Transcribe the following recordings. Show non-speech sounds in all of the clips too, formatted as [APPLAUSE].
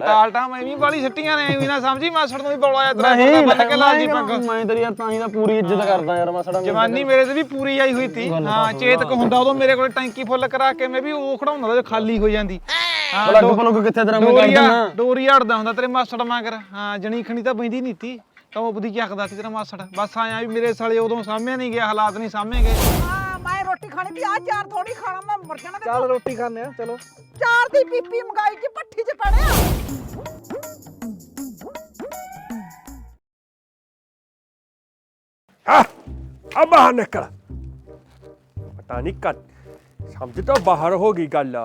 ਟਾਲਟਾ ਮੈਂ ਵੀ ਬਾਲੀ ਸਿੱਟੀਆਂ ਨੇ ਐਵੇਂ ਨਾ ਸਮਝੀ ਮਾਸੜ ਨੂੰ ਵੀ ਬੋਲਾ ਆ ਤੇਰਾ ਨਹੀਂ ਬੰਨ ਕੇ ਲਾਜੀ ਮੈਂ ਪੱਗ। ਮੈਂ ਤੇਰੀ ਯਾਰ ਤਾਂ ਹੀ ਤਾਂ ਪੂਰੀ ਇੱਜ਼ਤ ਕਰਦਾ ਯਾਰ ਮਸੜਾ ਜਵਾਨੀ ਮੇਰੇ ਤੇ ਵੀ ਪੂਰੀ ਆਈ ਹੋਈ ਸੀ ਹਾਂ ਚੇਤਕ ਹੁੰਦਾ ਉਦੋਂ ਮੇਰੇ ਕੋਲ ਟੈਂਕੀ ਫੁੱਲ ਕਰਾ ਕੇ ਮੈਂ ਵੀ ਉਹ ਖੜਾਉਂਦਾ ਜਦੋਂ ਖਾਲੀ ਹੋ ਜਾਂਦੀ। ਡੋ- ਪਲੁੱਗ ਕਿੱਥੇ ਤੇਰਾ ਮੈਂ ਕਰ ਡੋਰੀਆ ਦਿੰਦਾ ਡੋਰੀ ਹੜਦਾ ਹੁੰਦਾ ਤੇਰੇ ਮਾਸੜ ਮਗਰ। ਹਾਂ ਜਣੀ ਖਣੀ ਤਾਂ ਬੈਂਦੀ ਨਹੀਂ ਤੀ। ਟੌਪ ਦੀ ਚੱਕਦਾ ਸੀ ਤੇਰਾ ਮਾਸੜ? ਬਸ ਆਇਆ ਵੀ ਮੇਰੇ ਸਾਲੇ ਉਦੋਂ ਸਾਹਮਣੇ ਨਹੀਂ ਗਿਆ ਹਾਲਾਤ ਨਹੀਂ ਸਾਹਮਣੇ ਗਏ। ਮੈਂ ਰੋਟੀ ਖਾਣੀ ਤੀ ਆ ਚਾਰ ਥੋੜੀ ਖਾਣਾ ਮੈਂ ਮਰ ਜਾਣਾ ਤੇ ਰੋਟੀ ਖਾਣੇ ਆ ਚਲੋ। ਚਾਰ ਦੀ ਪੀਪੀ ਮੰਗਾਈ ਜੀ ਪੱਠੀ 'ਚ ਪੜਿਆ ਆ। ਆ ਬਾਹਰ ਨਿਕਲ। ਪਤਾ ਨਹੀਂ ਕਦ ਸਮਝ ਤੋਂ ਬਾਹਰ ਹੋ ਗਈ ਗੱਲ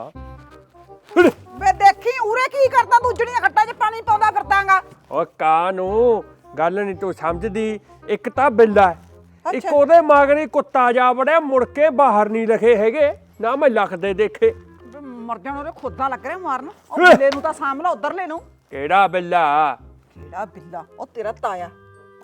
ਵੇ ਦੇਖੀ ਉਰੇ ਕੀ ਕਰਦਾ ਤੂੰ ਜਿਹੜੀਆਂ ਖੱਟਾਂ 'ਚ ਪਾਣੀ ਪਾਉਂਦਾ ਫਿਰਦਾਗਾ। ਓ ਕਾਂ ਨੂੰ ਗੱਲ ਨਹੀਂ ਤੂੰ ਸਮਝਦੀ ਇੱਕ ਤਾਂ ਬਿੱਲਾ ਹੈ, ਇੱਕ। ਉਹਦੇ ਮਗਰੀ ਕੁੱਤਾ ਜਾ ਵੜਿਆ ਮੁੜ ਕੇ ਬਾਹਰ ਨਹੀਂ ਲਖੇ ਹੈਗੇ। ਨਾ ਮੈਂ ਲਖਦੇ ਦੇਖੇ। ਮਰ ਜਾਣਾ ਉਹਦੇ ਖੁੱਦਾਂ ਲੱਗ ਰਿਹਾ ਮਾਰਨ। ਉਹ ਬਿੱਲੇ ਨੂੰ ਤਾਂ ਸਾਂਭ ਲਾ ਉਧਰ ਲੈ ਨੂੰ। ਕਿਹੜਾ ਬਿੱਲਾ? ਕਿਹੜਾ ਬਿੱਲਾ? ਉਹ ਤੇਰਾ ਤਾਇਆ।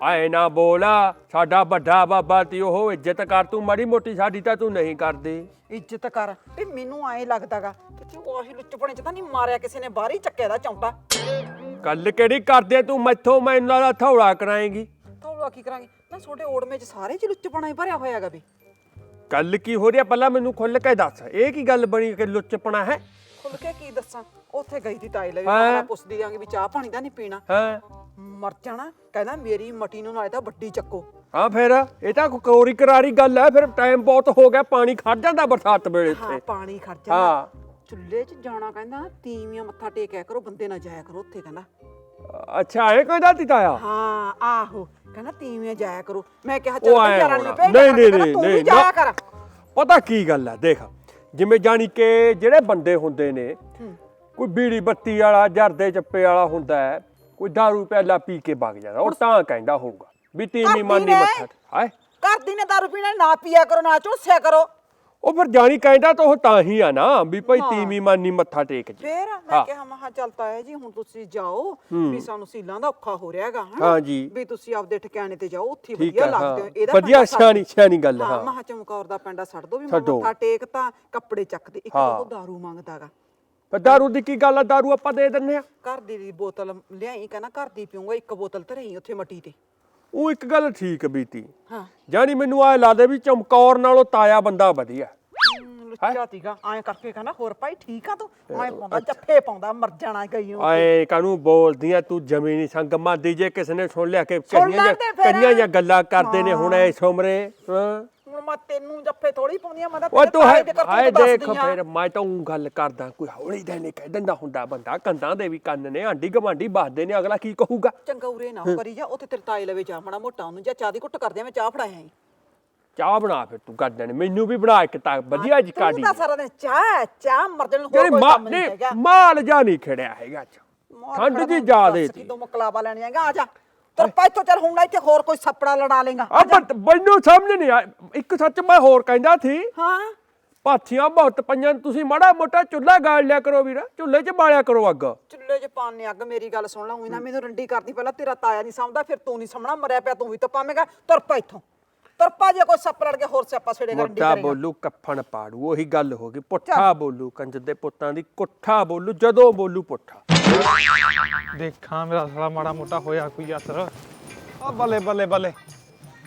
ਆਏ ਨਾ ਬੋਲਾ ਸਾਡਾ ਵੱਡਾ ਬਾਬਾ ਤੀ ਉਹ ਇੱਜ਼ਤ ਕਰ ਤੂੰ ਮਾੜੀ ਮੋਟੀ ਸਾਡੀ ਤਾਂ ਤੂੰ ਨਹੀਂ ਕਰਦੀ। ਇੱਜ਼ਤ ਕਰ। ਤੇ ਮੈਨੂੰ ਐਂ ਲੱਗਦਾਗਾ ਕਿ ਤੂੰ ਉਹੀ ਲੁੱਚਪਣੇ 'ਚ ਤਾਂ ਨਹੀਂ ਮਾਰਿਆ ਕਿਸੇ ਨੇ ਬਾਹਰ ਹੀ ਚੱਕਿਆ ਦਾ ਚੌਂਟਾ ਗੱਲ ਕਿਹੜੀ ਕਰਦੇ ਤੂੰ? ਮੈਥੋਂ ਮੈਨੂੰ ਲੱਗਦਾ ਥੌੜਾ ਕਰਾਏਂਗੀ। ਤੌਲਾ ਕੀ ਕਰਾਂਗੇ? ਨਾ ਛੋਟੇ ਓੜਮੇ 'ਚ ਸਾਰੇ 'ਚ ਲੁੱਚਪਣਾ ਹੀ ਭਰਿਆ ਹੋਇਆਗਾ ਵੀ। ਗੱਲ ਕੀ ਹੋ ਰਹੀ? ਪਹਿਲਾਂ ਮੈਨੂੰ ਖੁੱਲ ਕੇ ਦੱਸ। ਇਹ ਕੀ ਗੱਲ ਬਣੀ ਕਿ ਲੁੱਚਪਣਾ ਹੈ? ਖੁੱਲ ਕੇ ਕੀ ਦੱਸਾਂ? ਉੱਥੇ ਗਈ ਦੀ ਤਾਈ ਲਈ ਹੈਂ? ਮੈਂ ਪੁੱਛਦੀ ਆਂਗੀ ਵੀ ਚਾਹ ਪਾਣੀ ਦਾ ਨਹੀਂ ਪੀਣਾ? ਹਾਂ। ਮਰ ਜਾਣਾ। ਕਹਿੰਦਾ ਮੇਰੀ ਮਟੀ ਨੂੰ ਨਾਲੇ ਤਾਂ ਵੱਡੀ ਚੱਕੋ। ਹਾਂ ਫਿਰ ਇਹ ਤਾਂ ਕੋਈ ਕੋਰੀ ਕਰਾਰੀ ਗੱਲ ਹੈ। ਫਿਰ ਟਾਈਮ ਬਹੁਤ ਹੋ ਗਿਆ। ਪਾਣੀ ਖੜ ਜਾਂਦਾ ਬਰਸਾਤ ਵੇਲੇ ਹਾਂ ਇੱਥੇ ਪਾਣੀ ਖਰਚਾ ਹਾਂ। ਚੁੱਲ੍ਹੇ 'ਚ ਜਾਣਾ ਕਹਿੰਦਾ ਤੀਵੀਆਂ ਮੱਥਾ ਟੇਕਿਆ ਕਰੋ ਬੰਦੇ ਨਾ ਜਾਇਆ ਕਰੋ ਉੱਥੇ ਕਹਿੰਦਾ। ਅੱਛਾ ਇਹ ਕੋਈ ਦਾਤੀ ਤਾਇਆ ਹਾਂ ਆਹੋ ਕਹਿੰਦਾ ਤੀਵੀਆਂ ਜਾਇਆ ਕਰੋ ਮੈਂ ਕਿਹਾ ਉਹ ਚੱਲ ਆਏਂ ਯਾਰਾਂ ਨੂੰ ਹੋਣਾ। ਭੇਜ ਨਹੀਂ, ਨਹੀਂ, ਨਹੀਂ, ਤੂੰ ਵੀ ਨਹੀਂ, ਜਾਇਆ। ਕਰ ਪਤਾ ਕੀ ਗੱਲ ਹੈ ਦੇਖ ਜਿਵੇਂ ਜਾਣੀ ਕਿ ਜਿਹੜੇ ਬੰਦੇ ਹੁੰਦੇ ਨੇ ਕੋਈ ਬੀੜੀ ਬੱਤੀ ਵਾਲਾ ਜਰਦੇ ਚੱਪੇ ਵਾਲਾ ਹੁੰਦਾ ਹੈ ਕੋਈ दारू ਪਿਆਲਾ ਪੀ ਕੇ ਵਗ ਜਾਂਦਾ ਉਹ ਤਾਂ ਕਹਿੰਦਾ ਹੋਊਗਾ ਵੀ ਤੀਵੀਂ ਕਰਦੀ ਮਾਨੀ ਨੇ। ਮੱਥਾ ਹਾਏ ਘਰ ਦੀ ਨੇ ਦਾਰੂ ਪੀਣਾ ਨਾ ਪੀਆ ਕਰੋ ਨਾ ਝੁੱਸਿਆ ਕਰੋ ਉਹ ਫਿਰ ਜਾਣੀ ਕਹਿੰਦਾ ਤਾਂ ਉਹ ਤਾਂ ਹੀ ਆ ਨਾ ਵੀ ਭਾਈ ਹਾਂ। ਤੀਵੀਂ ਮਾਨੀ ਮੱਥਾ ਟੇਕ ਜੀ। ਫੇਰ ਹਾਂ। ਮੈਂ ਕਿਹਾ ਮਹਾ ਚੱਲਤਾ ਹੈ ਜੀ ਹੁਣ ਤੁਸੀਂ ਜਾਓ ਵੀ ਸਾਨੂੰ ਸੀਲਾਂ ਦਾ ਔਖਾ ਹੋ ਰਿਹਾਗਾ ਹਨਾ। ਹਾਂ ਜੀ। ਵੀ ਤੁਸੀਂ ਆਪਦੇ ਠਿਕਾਣੇ ਤੇ ਜਾਓ ਉੱਥੇ ਠੀਕ ਵਧੀਆ ਹੈ ਲੱਗਦੇ ਹੋ। ਹਾਂ। ਇਹਦਾ ਵਧੀਆ ਪਿੰਡਾ ਛੱਡ- ਸਿਆਣੀ ਸਿਆਣੀ ਗੱਲ ਹਾਂ ਹਾਂ। ਮਹਾ ਚਮਕੌਰ ਦਾ ਪਿੰਡਾ ਛੱਡ ਦੋ ਵੀ ਛੱਡੋ। ਮੱਥਾ ਟੇਕ ਤਾਂ ਕੱਪੜੇ ਚੱਕਦੇ ਇੱਕ। ਉਹ ਦਾਰੂ ਮੰਗਦਾਗਾ। ਪਰ ਦਾਰੂ ਦੀ ਕੀ ਗੱਲ ਆ? ਦਾਰੂ ਆਪਾਂ ਦੇ ਦਿੰਨੇ ਆ। ਘਰ ਦੀ ਦੀ ਬੋਤਲ ਲਿਆਈ ਕਹਿੰਦਾ ਘਰ ਦੀ ਪੀਊਂਗਾ ਇੱਕ ਬੋਤਲ ਧਰਈ ਉੱਥੇ ਮੱਟੀ ਤੇ। ਉਹ ਇੱਕ ਗੱਲ ਠੀਕ ਬੀਤੀ। ਹਾਂ। ਜਾਨੀ ਮੈਨੂੰ ਆਏ ਲੱਗਦਾ ਵੀ ਚਮਕੌਰ ਨਾਲੋਂ ਤਾਇਆ ਬੰਦਾ ਵਧੀਆ। ਲੁੱਚਾ ਤੀਗਾ ਐਂ ਕਰਕੇ ਕਹਿੰਦਾ ਹੋਰ ਭਾਈ ਠੀਕ ਆ ਤੂੰ? ਮੈਂ ਪਾਉਂਦਾ ਜੱਫੇ ਪਾਉਂਦਾ ਮਰ ਜਾਣਾ ਗਈ ਆਏ ਕਾਨੂੰ ਬੋਲਦੀਆਂ ਤੂੰ ਜ਼ਮੀਨੀ ਸੰਗ ਮੰਦੀ ਜੇ ਕਿਸੇ ਨੇ ਸੁਣ ਲਿਆ ਕਿ ਕਈਆਂ ਲੈਂਦੇ ਜਾਂ ਗੱਲਾਂ ਕਰਦੇ ਨੇ ਹੁਣ ਐ ਉਮਰੇ ਹਾਂ। ਹੁਣ ਮੈਂ ਤੈਨੂੰ ਜੱਫੇ ਥੋੜੀ ਪਾਉਂਦੀਆਂ ਮੈਂ ਤਾਂ ਉਹ ਤੇਰੇ ਤੂੰ ਤਾਏ ਹੈ ਦੇ ਕਰਤੂਤ ਆਏ ਦੇਖ ਦੱਸਦੀ ਆਂ। ਫਿਰ ਮੈਂ ਤਾਂ ਊਂ ਗੱਲ ਕਰਦਾ ਕੋਈ ਹੌਲੀ ਦੇ ਨੇ ਕਹਿ ਦਿੰਦਾ ਹੁੰਦਾ ਬੰਦਾ ਕੰਦਾਂ ਦੇ ਵੀ ਕੰਨ ਨੇ ਆਂਡੀ ਗਵਾਂਡੀ ਬਾਸਦੇ ਨੇ ਅਗਲਾ ਕੀ ਕਹੂਗਾ? ਚੰਗਾ ਉਰੇ ਨਾ ਉਹ ਕਰੀ ਜਾ ਉੱਥੇ ਤੇਰੇ ਤਾਏ ਲਵੇ ਜਾ ਮਾੜਾ ਮੋਟਾ ਉਹਨੂੰ ਜਾਂ ਚਾਹ ਦੀ ਘੁੱਟ ਕਰਦੇ ਆ ਮੈਂ ਚਾਹ ਫੜਾਇਆ ਆਂ ਚਾਹ ਬਣਾ ਫਿਰ ਤੂੰ ਕਰ ਦੇਣੇ ਮੈਨੂੰ ਵੀ ਬਣਾ ਇੱਕ ਤਾਂ ਵਧੀਆ ਜੀ ਤੂੰ ਕਾਢੀ ਤਾਂ ਸਾਰਾ ਦਿਨ ਚਾਹ ਚਾਹ ਮਰਦਣ ਨੂੰ ਹੋਰ ਤੇਰੀ ਕੋਈ ਮਾਂ ਕੰਮ ਨਹੀਂ ਨੇ ਹੈਗਾ। ਮਾਲ ਜਾ ਨਹੀਂ ਖੜਿਆ ਹੈਗਾ ਚ ਮਾਰ ਠੰਡ ਖੜਾ ਜੀ ਤੂੰ ਜ਼ਿਆਦੇ ਦੱਸ ਤੀ ਕਿਦੋਂ ਮਕਲਾਵਾ ਲੈਣੀ ਹੈਗਾ ਆ ਜਾ। ਤੇਰੇ ਪਾਈਥੋਂ ਚੱਲ ਹੁਣ ਨਾ ਇੱਥੇ ਹੋਰ ਕੋਈ ਸੱਪੜਾ ਲੜਾ ਲੇਗਾ ਆ ਪਰ ਮੈਨੂੰ ਸਮਝ ਨਹੀਂ ਆ ਇੱਕ ਸੱਚ ਮੈਂ ਹੋਰ ਕਹਿੰਦਾ ਸੀ। ਹਾਂ। ਪਾਥੀਆਂ ਬਹੁਤ ਪਈਆਂ ਤੁਸੀਂ ਮਾੜਾ ਮੋਟਾ ਚੁੱਲ੍ਹਾ ਗਾਲ ਲਿਆ ਕਰੋ ਵੀਰ ਚੁੱਲ੍ਹੇ 'ਚ ਬਾਲਿਆ ਕਰੋ ਅੱਗ। ਚੁੱਲ੍ਹੇ 'ਚ ਪਾਣੇ ਅੱਗ ਮੇਰੀ ਗੱਲ ਸੁਣ ਲਾ ਉਹੀ ਨਾ ਮੈਨੂੰ ਰੰਡੀ ਕਰਦੀ ਪਹਿਲਾਂ ਤੇਰਾ ਤਾਇਆ ਨਹੀਂ ਸਮਝਦਾ ਫਿਰ ਤੂੰ ਨਹੀਂ ਸਮਝਣਾ ਮਰਿਆ ਪਿਆ ਤੂੰ ਵੀ ਤਾਂ ਪਾਵੇਂਗਾ ਤੁਰ ਪਾ ਇੱਥੋਂ। ਤੁਰ ਪਾ ਜੇ ਕੋਈ ਸੱਪ ਲੜ ਕੇ ਹੋਰ ਸਿਆਪਾ ਛੇੜੇਗਾ ਰੰਡੀ ਮੋਟਾ ਕਰੇਗਾ ਬੋਲੂ ਕੱਫਣ ਪਾੜੂ ਉਹੀ ਗੱਲ ਹੋ ਗਈ ਪੁੱਠਾ ਬੋਲੂ ਕੰਜ ਦੇ ਪੁੱਤਾਂ ਦੀ ਕੁੱਠਾ ਬੋਲੂ ਜਦੋਂ ਬੋਲੂ ਪੁੱਠਾ। ਦੇਖਾਂ ਮੇਰਾ ਸਾਲਾ ਮਾੜਾ ਮੋਟਾ ਹੋਇਆ ਕੋਈ ਅਸਰ। ਆ ਬੱਲੇ ਬੱਲੇ ਬੱਲੇ।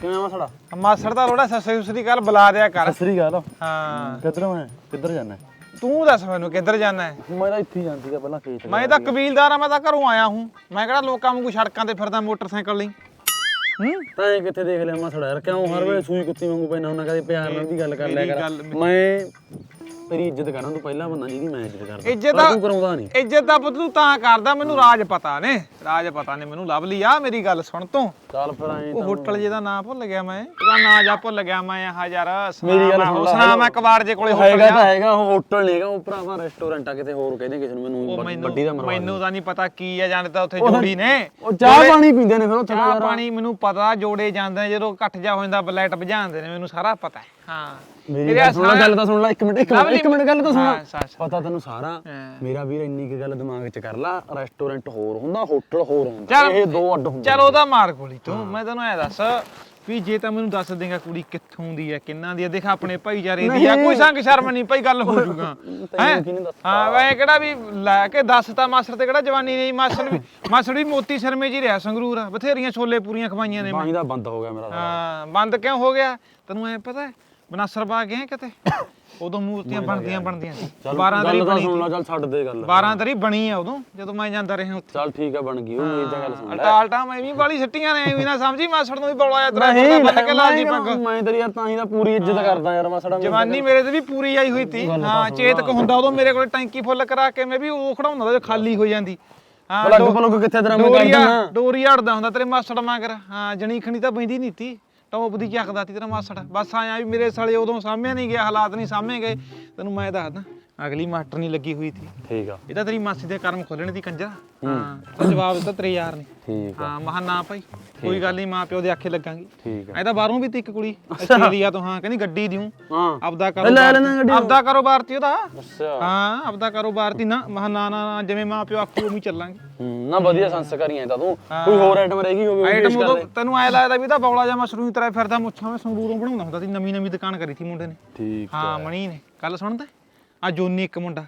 ਕਿਵੇਂ ਮਸੜਾ? ਮਾਸੜ ਦਾ ਰੋੜਾ ਸੱਸੇ ਉਸਦੀ ਗੱਲ ਬੁਲਾ ਦਿਆ ਕਰ। ਅਸਰੀ ਗੱਲ? ਹਾਂ। ਕਿੱਧਰ ਮੈਂ ਕਿੱਧਰ ਜਾਣਾ? ਤੂੰ ਦੱਸ ਮੈਨੂੰ ਕਿੱਧਰ ਜਾਣਾ ਹੈ ਮੈਂ ਤਾਂ ਇੱਥੇ ਹੀ ਜਾਂਦੀ ਸੀਗਾ ਪਹਿਲਾਂ ਖੇਤ ਮੈਂ ਤਾਂ ਕਬੀਲਦਾਰ ਆ ਮੈਂ ਤਾਂ ਘਰੋਂ ਆਇਆ ਹੂੰ। ਮੈਂ ਕਿਹੜਾ ਲੋਕਾਂ ਵਾਂਗੂ ਸੜਕਾਂ ਤੇ ਫਿਰਦਾ ਮੋਟਰਸਾਈਕਲ ਲਈ? ਹੂੰ? ਤਾਂ ਇਹ ਕਿੱਥੇ ਦੇਖ ਲਿਆ ਮਸੜਾ ਯਾਰ ਕਿਉਂ ਹਰ ਵੇਲੇ ਸੂਈ ਕੁੱਤੀ ਵਾਂਗੂ ਪੈਣਾ ਉਹਨਾਂ ਕਦੇ ਪਿਆਰ ਨਾਲ ਦੀ ਗੱਲ ਕਰ ਲਿਆ ਕਰ। ਮੈਂ ਤੇਰੀ ਇੱਜ਼ਤ ਕਰਾਂ ਤੂੰ ਪਹਿਲਾਂ ਬੰਦਾ ਜਿਹਦੀ ਮੈਂ ਇੱਜ਼ਤ ਕਰਦਾ। ਇੱਜ਼ਤ ਪਰ ਤਾਂ ਕਰਾਉਂਦਾ ਨਹੀਂ। ਇੱਜ਼ਤ ਤਾਂ ਪੁੱਤ ਤੂੰ ਤਾਂ ਕਰਦਾ ਮੈਨੂੰ ਰਾਜ ਪਤਾ ਨੇ। ਰਾਜ ਪਤਾ ਨੇ ਮੈਨੂੰ ਲੱਭ ਲਈ। ਆ ਮੇਰੀ ਗੱਲ ਸੁਣ ਤੂੰ। ਚੱਲ ਫਿਰ ਐਂ ਉਹ ਹੋਟਲ ਜਿਹਦਾ ਨਾਂ ਭੁੱਲ ਗਿਆ ਮੈਂ। ਉਹਦਾ ਨਾਂ ਜਾ ਭੁੱਲ ਗਿਆ ਮੈਂ ਆਹ ਯਾਰ ਮੇਰੀ ਗੱਲ ਸੁਣਾ ਲੈ, ਸੁਣਾ ਮੈਂ ਕਬਾੜ ਜੇ ਕੋਲੇ ਹੋਟਲ ਹੈਗਾ ਤਾਂ ਹੈਗਾ ਉਹ ਹੋਟਲ ਨਹੀਂਗਾ ਉਹ ਭਰਾਵਾ ਰੈਸਟੋਰੈਂਟ ਆ ਕਿਤੇ ਹੋਰ ਕਹਿੰਦੇ ਕਿਸੇ ਨੂੰ ਮੈਨੂੰ ਉਹ ਵੱਡ- ਮੈਨੂੰ ਵੱਡੀ ਦਾ ਮਰਵਾ ਮੈਨੂੰ ਤਾਂ ਨਹੀਂ ਪਤਾ ਕੀ ਆ ਉੱਥੇ ਉਹ ਤਾਂ- ਜੋੜੀ ਨੇ। ਉਹ ਚਾਹ ਪਾਣੀ ਪੀਂਦੇ ਨੇ ਫਿਰ ਉੱਥੇ ਚਾਹ। ਪਾਣੀ ਮੈਨੂੰ ਪਤਾ ਜੋੜੇ ਜਾਂਦੇ ਨੇ, ਜਦੋਂ ਇਕੱਠ ਜਾ ਹੋ ਜਾਂਦਾ ਬਲੈਟ ਵਜਾਉਂਦੇ ਨੇ ਮੈਨੂੰ ਸਾਰਾ ਪਤਾ ਹੈ। ਹਾਂ। ਮੇਰੀ ਗੱਲ ਸੁਣ ਲੈ ਗੱਲ ਤਾਂ ਸੁਣ ਲੈ ਇੱਕ ਮਿੰਟ ਇੱਕ ਮਿੰਟ ਇੱਕ ਮਿੰਟ ਗੱਲ ਤਾਂ ਸੁਣ ਹਾਂ। ਪਤਾ ਤੈਨੂੰ ਸਾਰਾ ਹਾਂ। ਮੇਰਾ ਵੀਰ ਇੰਨੀ ਕੀ ਗੱਲ ਦਿਮਾਗ 'ਚ ਕਰ ਲਾ ਰੈਸਟੋਰੈਂਟ ਹੋਰ ਹੁੰਦਾ ਹੋਟਲ ਹੋਰ ਹੁੰਦਾ ਇਹ ਦੋ ਅੱਡ ਹੁੰਦੇ ਚਲ ਉਹਦਾ ਮਾਰ ਗੋਲੀ ਤੂੰ ਮੈਂ ਤੈਨੂੰ ਐ ਦੱਸ ਵੀ ਜੇ ਤਾਂ ਮੈਨੂੰ ਦੱਸ ਦੇਗਾ ਕੁੜੀ ਕਿੱਥੋਂ ਦੀ ਹੈ ਕਿੰਨਾਂ ਦੀ ਹੈ ਦੇਖ ਆਪਣੇ ਭਾਈਚਾਰੇ ਦੀ ਆ ਕੋਈ ਸੰਗ ਸ਼ਰਮ ਨਹੀਂ ਭਾਈ ਗੱਲ ਹੋ ਜੂਗਾ ਹੈ? ਹਾਂ ਵੈ ਕਿਹੜਾ ਵੀ ਲੈ ਕੇ ਦੱਸਤਾ ਮਾਸਟਰ ਤੇ ਕਿਹੜਾ ਜਵਾਨੀ ਨਹੀਂ ਮਾਸਟਰ ਵੀ ਮਾਸਟਰ ਵੀ ਮੋਤੀ ਸ਼ਰਮੇ ਜੀ ਰਿਹਾ ਸੰਗਰੂਰ ਆ ਬਥੇਰੀਆਂ ਛੋਲੇ ਪੂਰੀਆਂ ਖਵਾਈਆਂ ਨੇ ਮੈਂ ਦਾ ਬੰਦ ਹੋ ਗਿਆ ਮੇਰਾ। ਹਾਂ ਬੰਦ ਕਿਉਂ ਹੋ ਗਿਆ ਤੈਨੂੰ ਐ ਪਤਾ ਹੈ ਬਨਾਸਰ ਬਾਗ ਗਏ ਕਿਤੇ? ਉਦੋਂ ਮੂਰਤੀਆਂ ਬਣਦੀਆਂ ਬਣਦੀਆਂ ਸੀ। ਚੱਲ 12 ਦਰੀ ਗੱਲ ਤਾਂ ਬਣੀ ਸੁਣ ਲਾ ਚੱਲ ਛੱਡ ਦੇ ਗੱਲ। 12 ਦਰੀ ਬਣੀ ਆ ਉਦੋਂ ਜਦੋਂ ਮੈਂ ਜਾਂਦਾ ਰਿਹਾ ਉੱਥੇ। ਚੱਲ ਠੀਕ ਆ ਬਣ ਗਈ ਉਹ ਮੇਰੀ ਤਾਂ ਗੱਲ ਸੁਣ। ਲੈ ਅਲਟਾਲਟਾ ਮੈਂ ਵੀ ਬਾਲੀ ਸਿੱਟੀਆਂ ਨੇ ਐਵੇਂ ਨਾ ਸਮਝੀ ਮਾਸੜ ਨੂੰ ਵੀ ਬੋਲਾ ਯਾਤਰਾ ਕਰਦਾ ਬੰਨ ਕੇ ਲਾਲ ਜੀ ਪੱਗ। ਮੈਂ ਤੇਰੀ ਯਾਰ ਤਾਂ ਹੀ ਤਾਂ ਪੂਰੀ ਇੱਜ਼ਤ ਕਰਦਾ ਯਾਰ ਮਸੜਾ ਜਵਾਨੀ ਮੇਰੇ ਤੇ ਵੀ ਪੂਰੀ ਆਈ ਹੋਈ ਤੀ। ਹਾਂ ਚੇਤਕ ਹੁੰਦਾ ਉਦੋਂ ਮੇਰੇ ਕੋਲ ਟੈਂਕੀ ਫੁੱਲ ਕਰਾ ਕੇ ਮੈਂ ਵੀ ਉਹ ਖੜਾਉਂਦਾ ਜੋ ਖਾਲੀ ਹੋ ਜਾਂਦੀ। ਹਾਂ ਪਲੱਗ ਪਲੁੱਗ ਕਿੱਥੇ ਤੇਰਾ ਮੈਂ ਕਰ ਦਿੰਦਾ। ਡੋਰੀ ਅੜਦਾ ਹੁੰਦਾ ਤੇਰੇ ਮਾਸੜ ਮਾਂਗਰ। ਹਾਂ ਜਣੀ ਖਣੀ ਤਾਂ ਬੈਂਦੀ ਨਹੀਂ ਤੀ। ਟੌਪ ਦੀ ਚੱਕਦਾ ਤੀ ਤੇਰਾ ਮਾਸੜ। ਬਸ ਆਇਆ ਵੀ ਮੇਰੇ ਸਾਲੇ ਉਦੋਂ ਸਾਹਮਣੇ ਨਹੀਂ ਗਿਆ ਹਾਲਾਤ ਨਹੀਂ ਸਾਹਮਣੇ ਗਏ। ਤੈਨੂੰ ਮੈਂ ਦੱਸਦਾ ਅਗਲੀ ਮਾਸਟਰ ਨਹੀਂ ਲੱਗੀ ਹੋਈ ਤੀ ਠੀਕ ਆ। ਇਹ ਤਾਂ ਤੇਰੀ ਮਾਸੀ ਦੇ ਕਰਮ ਖੋਲਣ ਦੀ ਕੰਜਰ। ਹਾਂ। ਤਾਂ ਜਵਾਬ ਦਿੱਤਾ ਤੇਰੇ ਯਾਰ ਨੇ। ਠੀਕ ਆ। ਹਾਂ ਮਹਾ ਨਾ ਭਾਈ ਕੋਈ ਗੱਲ ਨਹੀਂ ਮਾਂ ਪਿਓ ਦੇ ਆਖੇ ਲੱਗਾਂਗੇ। ਠੀਕ ਐ ਤਾਂ ਬਾਹਰੋਂ ਵੀ ਤੀ ਇੱਕ ਕੁੜੀ ਆਸਟ੍ਰੇਲੀਆ ਤੋਂ ਹਾਂ ਕਹਿੰਦੀ ਗੱਡੀ ਦਿਉ। ਹਾਂ। ਆਪਦਾ ਕਾਰੋਬਾਰ ਆਪਦਾ ਕਾਰੋਬਾਰ ਤੀ ਉਹਦਾ। ਅੱਛਾ। ਹਾਂ ਆਪਦਾ ਕਾਰੋਬਾਰ ਤੀ ਨਾ ਮਹਾ ਨਾ ਨਾ ਜਿਵੇਂ ਮਾਂ ਪਿਓ ਆਖੂ ਉਵੇਂ ਚੱਲਾਂਗੇ। ਹੂੰ, ਨਾ ਵਧੀਆ ਸੰਸਕਾਰੀਆਂ ਤਾਂ ਤੂੰ। ਕੋਈ ਹੋਰ ਆਈਟਮ ਰਹੇਗੀ ਹੋਵੇ ਉਹ ਆਈਟਮ ਦੇ ਤੈਨੂੰ ਐ ਲੱਗਦਾ ਵੀ ਤਾਂ ਬੌਲਾ ਜਾਂ ਮਸ਼ਰੂਮ ਤਰ੍ਹਾਂ ਫਿਰਦਾ ਮੁੱਛਾਂ ਵਿੱਚ ਸੰਗਰੂਰੋਂ ਬਣਾਉਂਦਾ ਹੁੰਦਾ ਸੀ ਨਵੀਂ ਨਵੀਂ ਦੁਕਾਨ ਕਰੀ ਸੀ ਮੁੰਡੇ ਨੇ। ਠੀਕ ਹਾਂ ਮਣੀ ਨੇ। ਕੱਲ ਸੁਣਦਾ? ਆ ਜੋਨੀ ਇੱਕ ਮੁੰਡਾ।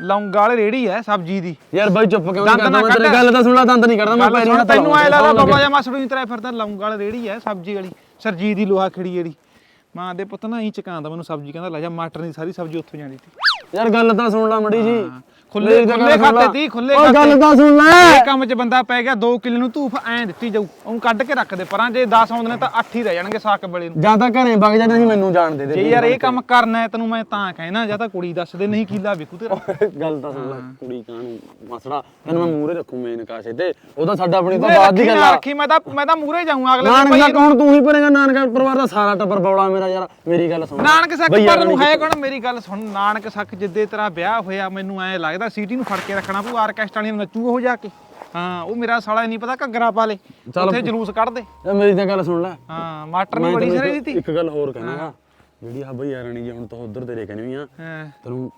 ਲੌਂਗਾ ਵਾਲੀ ਰੇੜੀ ਐ ਸਬਜੀ ਦੀ। ਯਾਰ ਬਾਈ ਚੁੱਪ ਕਿਉਂ ਨਹੀਂ ਦੰਦ ਕਰਦਾ? ਨਾ ਮੈਂ ਤੇਰੀ ਕੱਢ। ਗੱਲ ਤਾਂ ਸੁਣ ਲਾ ਦੰਦ ਨਹੀਂ ਕਰਦਾ ਮੈਂ ਗੱਲ ਪੈਰੀ ਸੁਣ, ਤੈਨੂੰ ਐ ਲੱਗਦਾ ਬੌਲਾ ਜਾਂ ਮਸ਼ਰੂਮ ਤਰ੍ਹਾਂ ਫਿਰਦਾ ਲੌਂਗਾ ਵਾਲੀ ਰੇੜੀ ਐ ਸਬਜੀ ਵਾਲੀ। ਸਰਜੀਤ ਦੀ ਲੋਹਾ ਖੜੀ ਜਿਹੜੀ। ਮਾਂ ਦੇ ਪੁੱਤ ਨਾ ਹੀ ਚਕਾਉਂਦਾ ਮੈਨੂੰ ਸਬਜੀ ਕਹਿੰਦਾ ਲੈ ਜਾ ਮਟਰ ਦੀ ਸਾਰੀ ਸਬਜੀ ਉੱਥੋਂ ਜਾਂਦੀ ਸੀ। ਯਾਰ ਗੱਲ ਤਾਂ ਸੁਣ ਲਾ ਮੜੀ ਜੀ ਖੁੱਲੇ ਮੇਰੀ ਤਾਂ ਖੁੱਲੇ ਗੱਲ ਸੁਣ ਲਾ। ਖਾਤੇ ਤੀ ਖੁੱਲੇ ਓਏ ਖਾਤੇ। ਗੱਲ ਤਾਂ ਸੁਣ ਲੈ। ਇਹ ਕੰਮ 'ਚ ਬੰਦਾ ਪੈ ਗਿਆ 2 ਕਿਲੋ ਨੂੰ ਧੂਫ ਐਂ ਦਿੱਤੀ ਜਾਊ ਉਹਨੂੰ ਕੱਢ ਕੇ ਰੱਖ ਦੇ ਪਰਾਂ ਜੇ 10 ਆਉਂਦੇ ਨੇ ਤਾਂ 8 ਹੀ ਰਹਿ ਜਾਣਗੇ ਸਾਕ ਬਲੇ ਨੂੰ। ਜਾਂ ਤਾਂ ਘਰੇ ਵਗ ਜਾ ਨਹੀਂ ਮੈਨੂੰ ਜਾਣ ਦੇ ਦੇ ਜੇ ਯਾਰ ਇਹ ਕੰਮ ਕਰਨਾ ਹੈ ਤੈਨੂੰ ਮੈਂ ਤਾਂ ਕਹਿਣਾ ਜਾਂ ਤਾਂ ਕੁੜੀ ਦੱਸ ਦੇ ਨਹੀਂ ਕੀਲਾ ਵਿਕੂ ਤੇਰਾ। ਗੱਲ ਤਾਂ ਸੁਣ ਲੈ ਕੁੜੀ ਕਾਹਨੂੰ ਮਸੜਾ ਤੈਨੂੰ ਮੈਂ ਮੂਹਰੇ ਰੱਖੂ ਮੇਨ ਕਾਸ਼ੇ ਤੇ ਉਹਦਾ ਸਾਡਾ ਆਪਣੀ ਤਾਂ ਮੂਹਰੇ ਬਾਅਦ ਦੀ ਰੱਖੀ ਗੱਲ ਨਾ ਆ ਰੱਖੀ ਮੈਂ ਤਾਂ ਮੈਂ ਤਾਂ ਮੂਰੇ ਜਾਊਂਗਾ ਅਗਲੇ ਦਿਨ ਨਾਨਕ ਭਾਈ ਦਾ ਕੌਣ ਤੂੰ ਹੀ ਭਰੇਗਾ ਨਾਨਕ ਪਰਿਵਾਰ ਦਾ ਸਾਰਾ ਟੱਬਰ ਬੌਲਾ ਮੇਰਾ ਯਾਰ ਮੇਰੀ ਗੱਲ ਸੁਣ। ਨਾਨਕ ਸੱਕ ਪਰ ਨੂੰ ਨਹੀਂ ਹੈ ਕੌਣ? ਮੇਰੀ ਗੱਲ ਸੁਣ ਨਾਨਕ ਸੱਕ ਜਿੱਦੇ ਤੇਰਾ ਵਿਆਹ ਹੋਇਆ ਮੈਨੂੰ ਐ ਲੱਗਦਾ ਸੀਟੀ ਨੂੰ ਫੜ ਕੇ ਰੱਖਣਾ ਪਊ ਆਰਕੈਸਟਰਾ ਵਾਲੀ ਨੱਚੂ ਉਹ ਜਾ ਕੇ। ਹਾਂ ਉਹ ਮੇਰਾ ਸਾਲਾ ਨਹੀਂ ਪਤਾ ਘੱਗਰਾ ਪਾ ਲੇ ਉੱਥੇ ਜਲੂਸ ਕੱਢ ਦੇ। ਯਾਰ ਮੇਰੀ ਤਾਂ ਗੱਲ ਸੁਣ ਲੈ। ਹਾਂ ਮਾਟਰ ਮੈਂ ਨਹੀਂ ਬੜੀ ਤੈਨੂੰ ਸਰੇ ਇੱਕ- ਦਿੱਤੀ। ਇੱਕ ਗੱਲ ਹੋਰ ਕਹਿਣਾਗਾ ਜਿਹੜੀ ਆ ਬਈ ਯਾਰਣੀ ਜੀ ਹੁਣ ਤਾਂ ਉਧਰ ਤੇਰੇ ਕਹਿੰਦੀ ਵੀ ਆ। ਹਾਂ। ਤੈਨੂੰ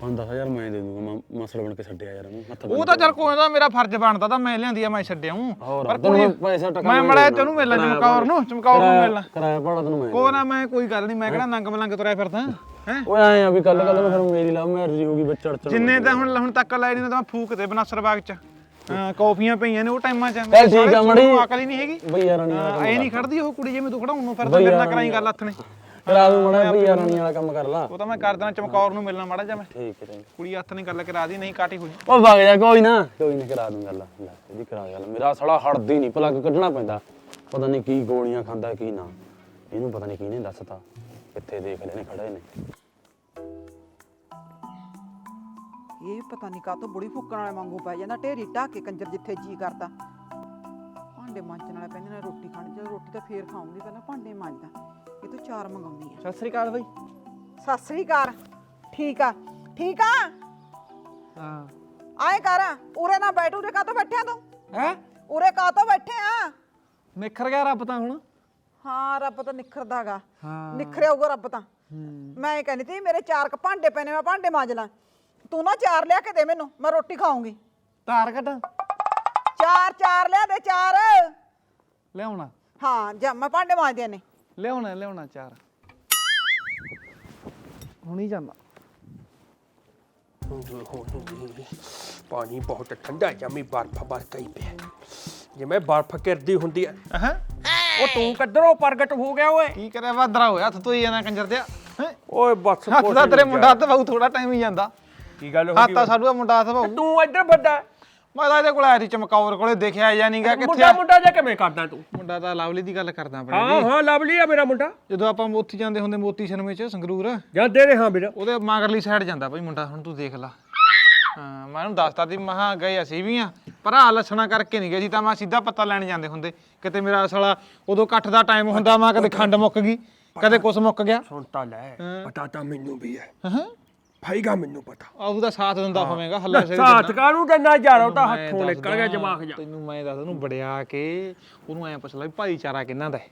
5-10000 ਮੈਂ ਦੇ ਦੂੰਗਾ ਮੈਂ ਮਸਲ ਬਣ ਕੇ ਛੱਡਿਆ ਯਾਰ ਉਹਨੂੰ ਹੱਥ ਉਹ ਤਾਂ ਚੱਲ ਕੋਈ ਨਾ ਮੇਰਾ ਫਰਜ਼ ਬਣਦਾ ਤਾਂ ਮੈਂ ਲਿਆਂਦੀ ਆ ਮੈਂ ਛੱਡਿਆ ਹੂੰ ਹੋਰ ਪਰ ਕੋਈ ਮੈਂ ਪੈਸਾ ਟਕਾ ਮੈਂ ਮੜਾ ਤੈਨੂੰ ਮਿਲਣਾ ਚਮਕੌਰ ਨੂੰ ਚਮਕੌਰ ਨੂੰ ਮਿਲਣਾ। ਕਰਾਇਆ ਭਾੜਾ ਤੈਨੂੰ ਮੈਂ ਕੋ ਨਾ ਮੈਂ ਕੋਈ ਗੱਲ ਨਹੀਂ ਮੈਂ ਕਿਹੜਾ ਨੰਗ ਮਲੰਗ ਤੁਰਿਆ ਫਿਰਦਾ ਹੈ? ਓਏ ਆਏ ਆ ਵੀ ਕੱਲ ਕੱਲ ਨੂੰ ਫਿਰ ਮੇਰੀ ਲਵ ਮੈਰਿਜ ਹੋ ਗਈ ਬੱਚੜ ਚੜ ਜਿੰਨੇ ਤਾਂ ਹੁਣ ਹੁਣ ਤੱਕ ਲਾਏ ਨਹੀਂ ਤਾਂ ਮੈਂ ਫੂਕ ਤੇ ਬਨਾਸਰ ਬਾਗ ਚ। ਕਾਫੀਆਂ ਪਈਆਂ ਨੇ ਉਹ ਟਾਈਮਾਂ ਚ। ਚੱਲ ਠੀਕ ਆ ਮੜੀ। ਅਕਲ ਹੀ ਨਹੀਂ ਹੈਗੀ। ਬਈ ਯਾਰਣੀ ਹਾਂ, ਐ ਨਹੀਂ ਖੜਦੀ ਉਹ ਕੁੜੀ ਜਿਵੇਂ ਤੂੰ ਖੜਾਉਣ ਨੂੰ ਫਿਰਦਾ ਮੇਰੇ ਨਾਲ ਕਰਾਈ ਗੱਲ ਹੱਥ ਨੇ। ਕਰਾ ਦੂੰ ਮੜਾ ਬਈ ਯਾਰਣੀ ਵਾਲਾ ਕੰਮ ਕਰ ਲਾ। ਉਹ ਤਾਂ ਮੈਂ ਕਰ ਦੇਣਾ ਚਮਕੌਰ ਨੂੰ ਮਿਲਣਾ ਮਾੜਾ ਜਿਹਾ ਮੈਂ। ਠੀਕ ਹੈ ਚੰਗਾ ਕੁੜੀ ਹੱਥ ਨੇ ਗੱਲ ਕਰਾ ਦੀ ਨਹੀਂ ਕਾਟੀ ਹੋ ਜੀ ਉਹ ਵਗ ਜਾ ਕੋਈ ਨਾ। ਕੋਈ ਨਾ ਕਰਾ ਦੂੰ ਗੱਲ ਲੈ ਇਹਦੀ ਕਰਾ ਗੱਲ ਮੇਰਾ ਸਾਲਾ ਹੜਦੀ ਨਹੀਂ ਪਲੱਗ ਕੱਢਣਾ ਪੈਂਦਾ। ਪਤਾ ਨਹੀਂ ਕੀ ਗੋਲੀਆਂ ਖਾਂਦਾ ਕੀ ਨਾ। ਇਹਨੂੰ ਪਤਾ ਨਹੀਂ ਕਿਹਨੇ ਦੱਸਤਾ। ਕਿੱਥੇ ਦੇਖ ਲੈਣੇ ਖੜੇ ਨੇ। ਇਹ ਪਤਾ ਨਹੀਂ ਕਾਹ ਤੋਂ ਬੁੜੀ ਫੁੱਕਣ ਵਾਲੇ ਵਾਂਗੂ ਪੈ ਜਾਂਦਾ ਢੇਰੀ ਢਾਹ ਕੇ ਕੰਜਰ ਜਿੱਥੇ ਜੀ ਕਰਦਾ। ਭਾਂਡੇ ਮਾਂਜਣ ਵਾਲੇ ਪੈਂਦੇ ਨੇ ਰੋਟੀ ਖਾਣੀ ਤੇ ਰੋਟੀ ਤਾਂ ਫੇਰ ਖਾਉਂਗੀ ਪਹਿਲਾਂ ਭਾਂਡੇ ਮਾਂਜਦਾ। ਇਹ ਤੋਂ ਚਾਰ ਮੰਗਾਉਣੀ ਆ। ਸਤਿ ਸ੍ਰੀ ਅਕਾਲ ਬਾਈ। ਸਤਿ ਸ੍ਰੀ ਅਕਾਲ। ਠੀਕ ਆ। ਠੀਕ ਆ? ਹਾਂ। ਆਏ ਕਰ ਉਰੇ ਨਾ ਬੈਠ ਉਰੇ ਕਾਹ ਤੋਂ ਬੈਠਿਆ ਤੂੰ? ਹੈ? ਉਰੇ ਕਾਹ ਤੋਂ ਬੈਠੇ ਆ? ਨਿਖਰ ਗਿਆ ਰੱਬ ਤਾਂ ਹੁਣ। ਹਾਂ ਰੱਬ ਤਾਂ ਨਿਖਰਦਾਗਾ ਹਾਂ। ਨਿਖਰਿਆ ਹੋਊਗਾ ਰੱਬ ਤਾਂ। ਮੈਂ ਕਹਿੰਦੀ ਤੀ ਮੇਰੇ ਚਾਰ ਕ ਭਾਂਡੇ ਪਏ ਨੇ ਮੈਂ ਭਾਂਡੇ ਮਾਂਜ ਲਾਂ। ਤੂੰ ਨਾ ਚਾਰ ਲਿਆ ਕੇ ਦੇ ਮੈਨੂੰ ਮੈਂ ਰੋਟੀ ਖਾਉਂਗੀ ਧਾਰ ਕੱਢ। ਚਾਰ ਚਾਰ ਲਿਆ ਦੇ ਚਾਰ। ਲਿਆਉਣਾ। ਹਾਂ ਜਾ ਮੈਂ ਭਾਂਡੇ ਮਾਂਜਦੇ ਨੇ। ਲਿਆਉਣਾ ਲਿਆਉਣਾ ਚਾਰ। ਹੁਣੀ ਜਾਂਦਾ। ਪਾਣੀ ਬਹੁਤ ਠੰਡਾ ਜਮੀ ਬਰਫ ਬਰਕ ਹੀ ਪਿਆ। ਜਿਵੇਂ ਬਰਫ ਕਿਰਦੀ ਹੁੰਦੀ ਹੈ ਹਾਂ ਉਹ ਤੂੰ ਕਿੱਧਰੋਂ ਪ੍ਰਗਟ ਹੋ ਗਿਆ ਓਏ? ਕੀ ਕਰਿਆ ਵਾਦਰਾ ਹੋਇਆ ਹੱਥ ਧੋਈ ਜਾਣਾ ਕੰਜਰ ਦਿਆ? ਓਏ ਬਸ ਹੱਥ ਦਾ ਤੇਰੇ ਮੁੰਡਾ ਹੱਥ ਬਾਉ ਥੋੜਾ ਟਾਈਮ ਹੀ ਜਾਂਦਾ। ਕੀ ਗੱਲ ਹੋ ਹੱਥ ਗਈ ਤਾਂ ਸਾਡੂਆ ਮੁੰਡਾ ਹੱਥ ਬਾਉ ਤੂੰ ਇੱਧਰ ਵੱਡਾ। ਮੈਂ ਤਾਂ ਇਹਦੇ ਕੋਲ ਆਇਆ ਸੀ ਚਮਕੌਰ ਕੋਲੇ ਦੇਖਿਆ ਜਾਂ ਨਹੀਂਗਾ ਕਿੱਥੇ ਮੁੰਡਾ ਆ? ਮੁੰਡਾ ਜਾ ਕਿਵੇਂ ਕਰਦਾ ਤੂੰ? ਮੁੰਡਾ ਤਾਂ ਲਵਲੀ ਦੀ ਗੱਲ ਕਰਦਾ ਆਪਣੇ ਹਾਂ ਹਾਂ ਲਵਲੀ ਆ ਮੇਰਾ ਮੁੰਡਾ। ਜਦੋਂ ਆਪਾਂ ਮੋਤੀ ਜਾਂਦੇ ਹੁੰਦੇ ਮੋਤੀ ਸ਼ਰਮੇ ਚ ਸੰਗਰੂਰ। ਜਾਂਦੇ ਰਹੇ ਹਾਂ ਵੀਰ। ਉਹਦੇ ਮਗਰਲੀ ਸਾਈਡ ਜਾਂਦਾ ਭਾਈ ਮੁੰਡਾ ਹੁਣ ਤੂੰ ਦੇਖ ਲੈ। ਹਾਂ ਮੈਂ ਉਹਨੂੰ ਦੱਸਤਾ ਸੀ ਮਹਾ ਗਏ ਅਸੀਂ ਵੀ ਆ। ਭਰਾ ਲੱਛਣਾ ਕਰਕੇ ਨਹੀਂ ਗਏ ਸੀ ਤਾਂ ਮੈਂ ਸਿੱਧਾ ਪਤਾ ਲੈਣ ਜਾਂਦੇ ਹੁੰਦੇ। ਕਿਤੇ ਮੇਰਾ ਸਾਲਾ ਉਦੋਂ ਇਕੱਠ ਦਾ ਟਾਈਮ ਹੁੰਦਾ ਮੈਂ ਕਦੇ ਖੰਡ ਮੁੱਕ ਗਈ ਕਦੇ ਕੁਛ ਮੁੱਕ ਗਿਆ। ਸੁਣ ਤਾਂ ਲੈ ਪਤਾ ਤਾਂ ਮੈਨੂੰ ਵੀ ਹੈ ਹਾਂ। ਭਾਈਗਾ ਮੈਨੂੰ ਪਤਾ। ਆ ਉਹਦਾ ਸਾਥ ਦਿੰਦਾ ਹੋਵੇਗਾ ਹੱਲਾ ਸਿਰ ਸਾਥ ਕਾਹਨੂੰ ਦਿੰਦਾ ਯਾਰ ਉਹ ਤਾਂ ਹੱਥੋਂ ਨਿਕਲ ਗਿਆ ਜਮਾਖ ਜਾ ਤੈਨੂੰ ਮੈਂ ਦੱਸ ਉਹਨੂੰ ਬੜਿਆ ਕੇ ਉਹਨੂੰ ਐ ਪੁੱਛ ਲੈ ਭਾਈਚਾਰਾ ਕਿੰਨਾ ਦਾ ਹੈ?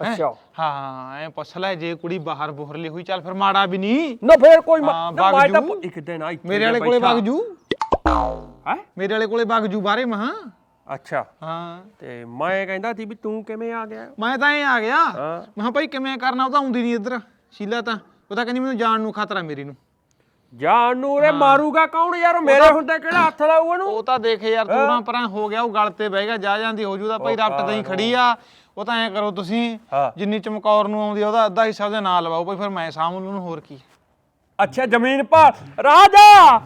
ਅੱਛਾ। ਹਾਂ ਐ ਪੁੱਛ ਲੈ ਜੇ ਕੁੜੀ ਬਾਹਰ ਬੋਹਰਲੀ ਹੋਈ ਚੱਲ ਫਿਰ ਮਾੜਾ ਵੀ ਨਹੀਂ। ਨਾ ਫੇਰ ਕੋਈ ਮ- ਤਾਂ। ਇੱਕ ਦਿਨ ਆ ਇੱਥੇ ਮੇਰੇ ਵਾਲੇ ਕੋਲੇ ਵਗ ਜੂ। ਹੈ? ਮੇਰੇ ਵਾਲੇ ਕੋਲੇ ਵਗ ਜੂ ਬਾਰੇ ਮਹਾ। ਅੱਛਾ। ਹਾਂ। ਤੇ ਮੈਂ ਕਹਿੰਦਾ ਸੀ ਵੀ ਤੂੰ ਕਿਵੇਂ ਆ ਗਿਆ? ਮੈਂ ਤਾਂ ਐ ਆ ਗਿਆ। ਮੈਂ ਭਾਈ ਕਿਵੇਂ ਕਰਨਾ ਉਹ ਤਾਂ ਆਉਂਦੀ ਨਹੀਂ ਇੱਧਰ। ਸ਼ੀਲਾ ਤਾਂ ਉਹ ਤਾਂ ਕਹਿੰਦੀ ਮੈਨੂੰ ਜਾਣ ਨੂੰ ਖਤਰਾ ਮੇਰੀ ਨੂੰ। ਜਾਨ ਨੂੰ ਉਰੇ ਮਾਰੂਗਾ ਕੌਣ ਯਾਰ? ਮੇਰੇ ਹੁੰਦੇ ਕਿਹੜਾ ਹੱਥ ਲਾਊ ਇਹਨੂੰ ਉਹ ਤਾਂ ਦੇਖ ਯਾਰ ਤੂੰ ਪਰਾਂ ਹੋ ਗਿਆ ਉਹ ਗਲ ਤੇ ਬਹਿ ਗਿਆ ਜਾ ਜਾਂਦੀ ਹੋ ਜੂ ਦਾ ਭਾਈ ਰਫਟ ਦਹੀਂ ਖੜੀ ਆ। ਉਹ ਤਾਂ ਐ ਕਰੋ ਤੁਸੀਂ ਹਾਂ। ਜਿੰਨੀ ਚਮਕੌਰ ਨੂੰ ਆਉਂਦੀ ਉਹਦਾ ਅੱਧਾ ਹਿੱਸਾ ਉਹਦੇ ਨਾਲ ਲਵਾਓ। ਭਾਈ ਫਿਰ ਮੈਂ ਸਾਂਭ ਲੂ ਨੂੰ ਹੋਰ ਕੀ? ਅੱਛਾ ਜ਼ਮੀਨ ਭਾਲ। ਰਾਜਾ!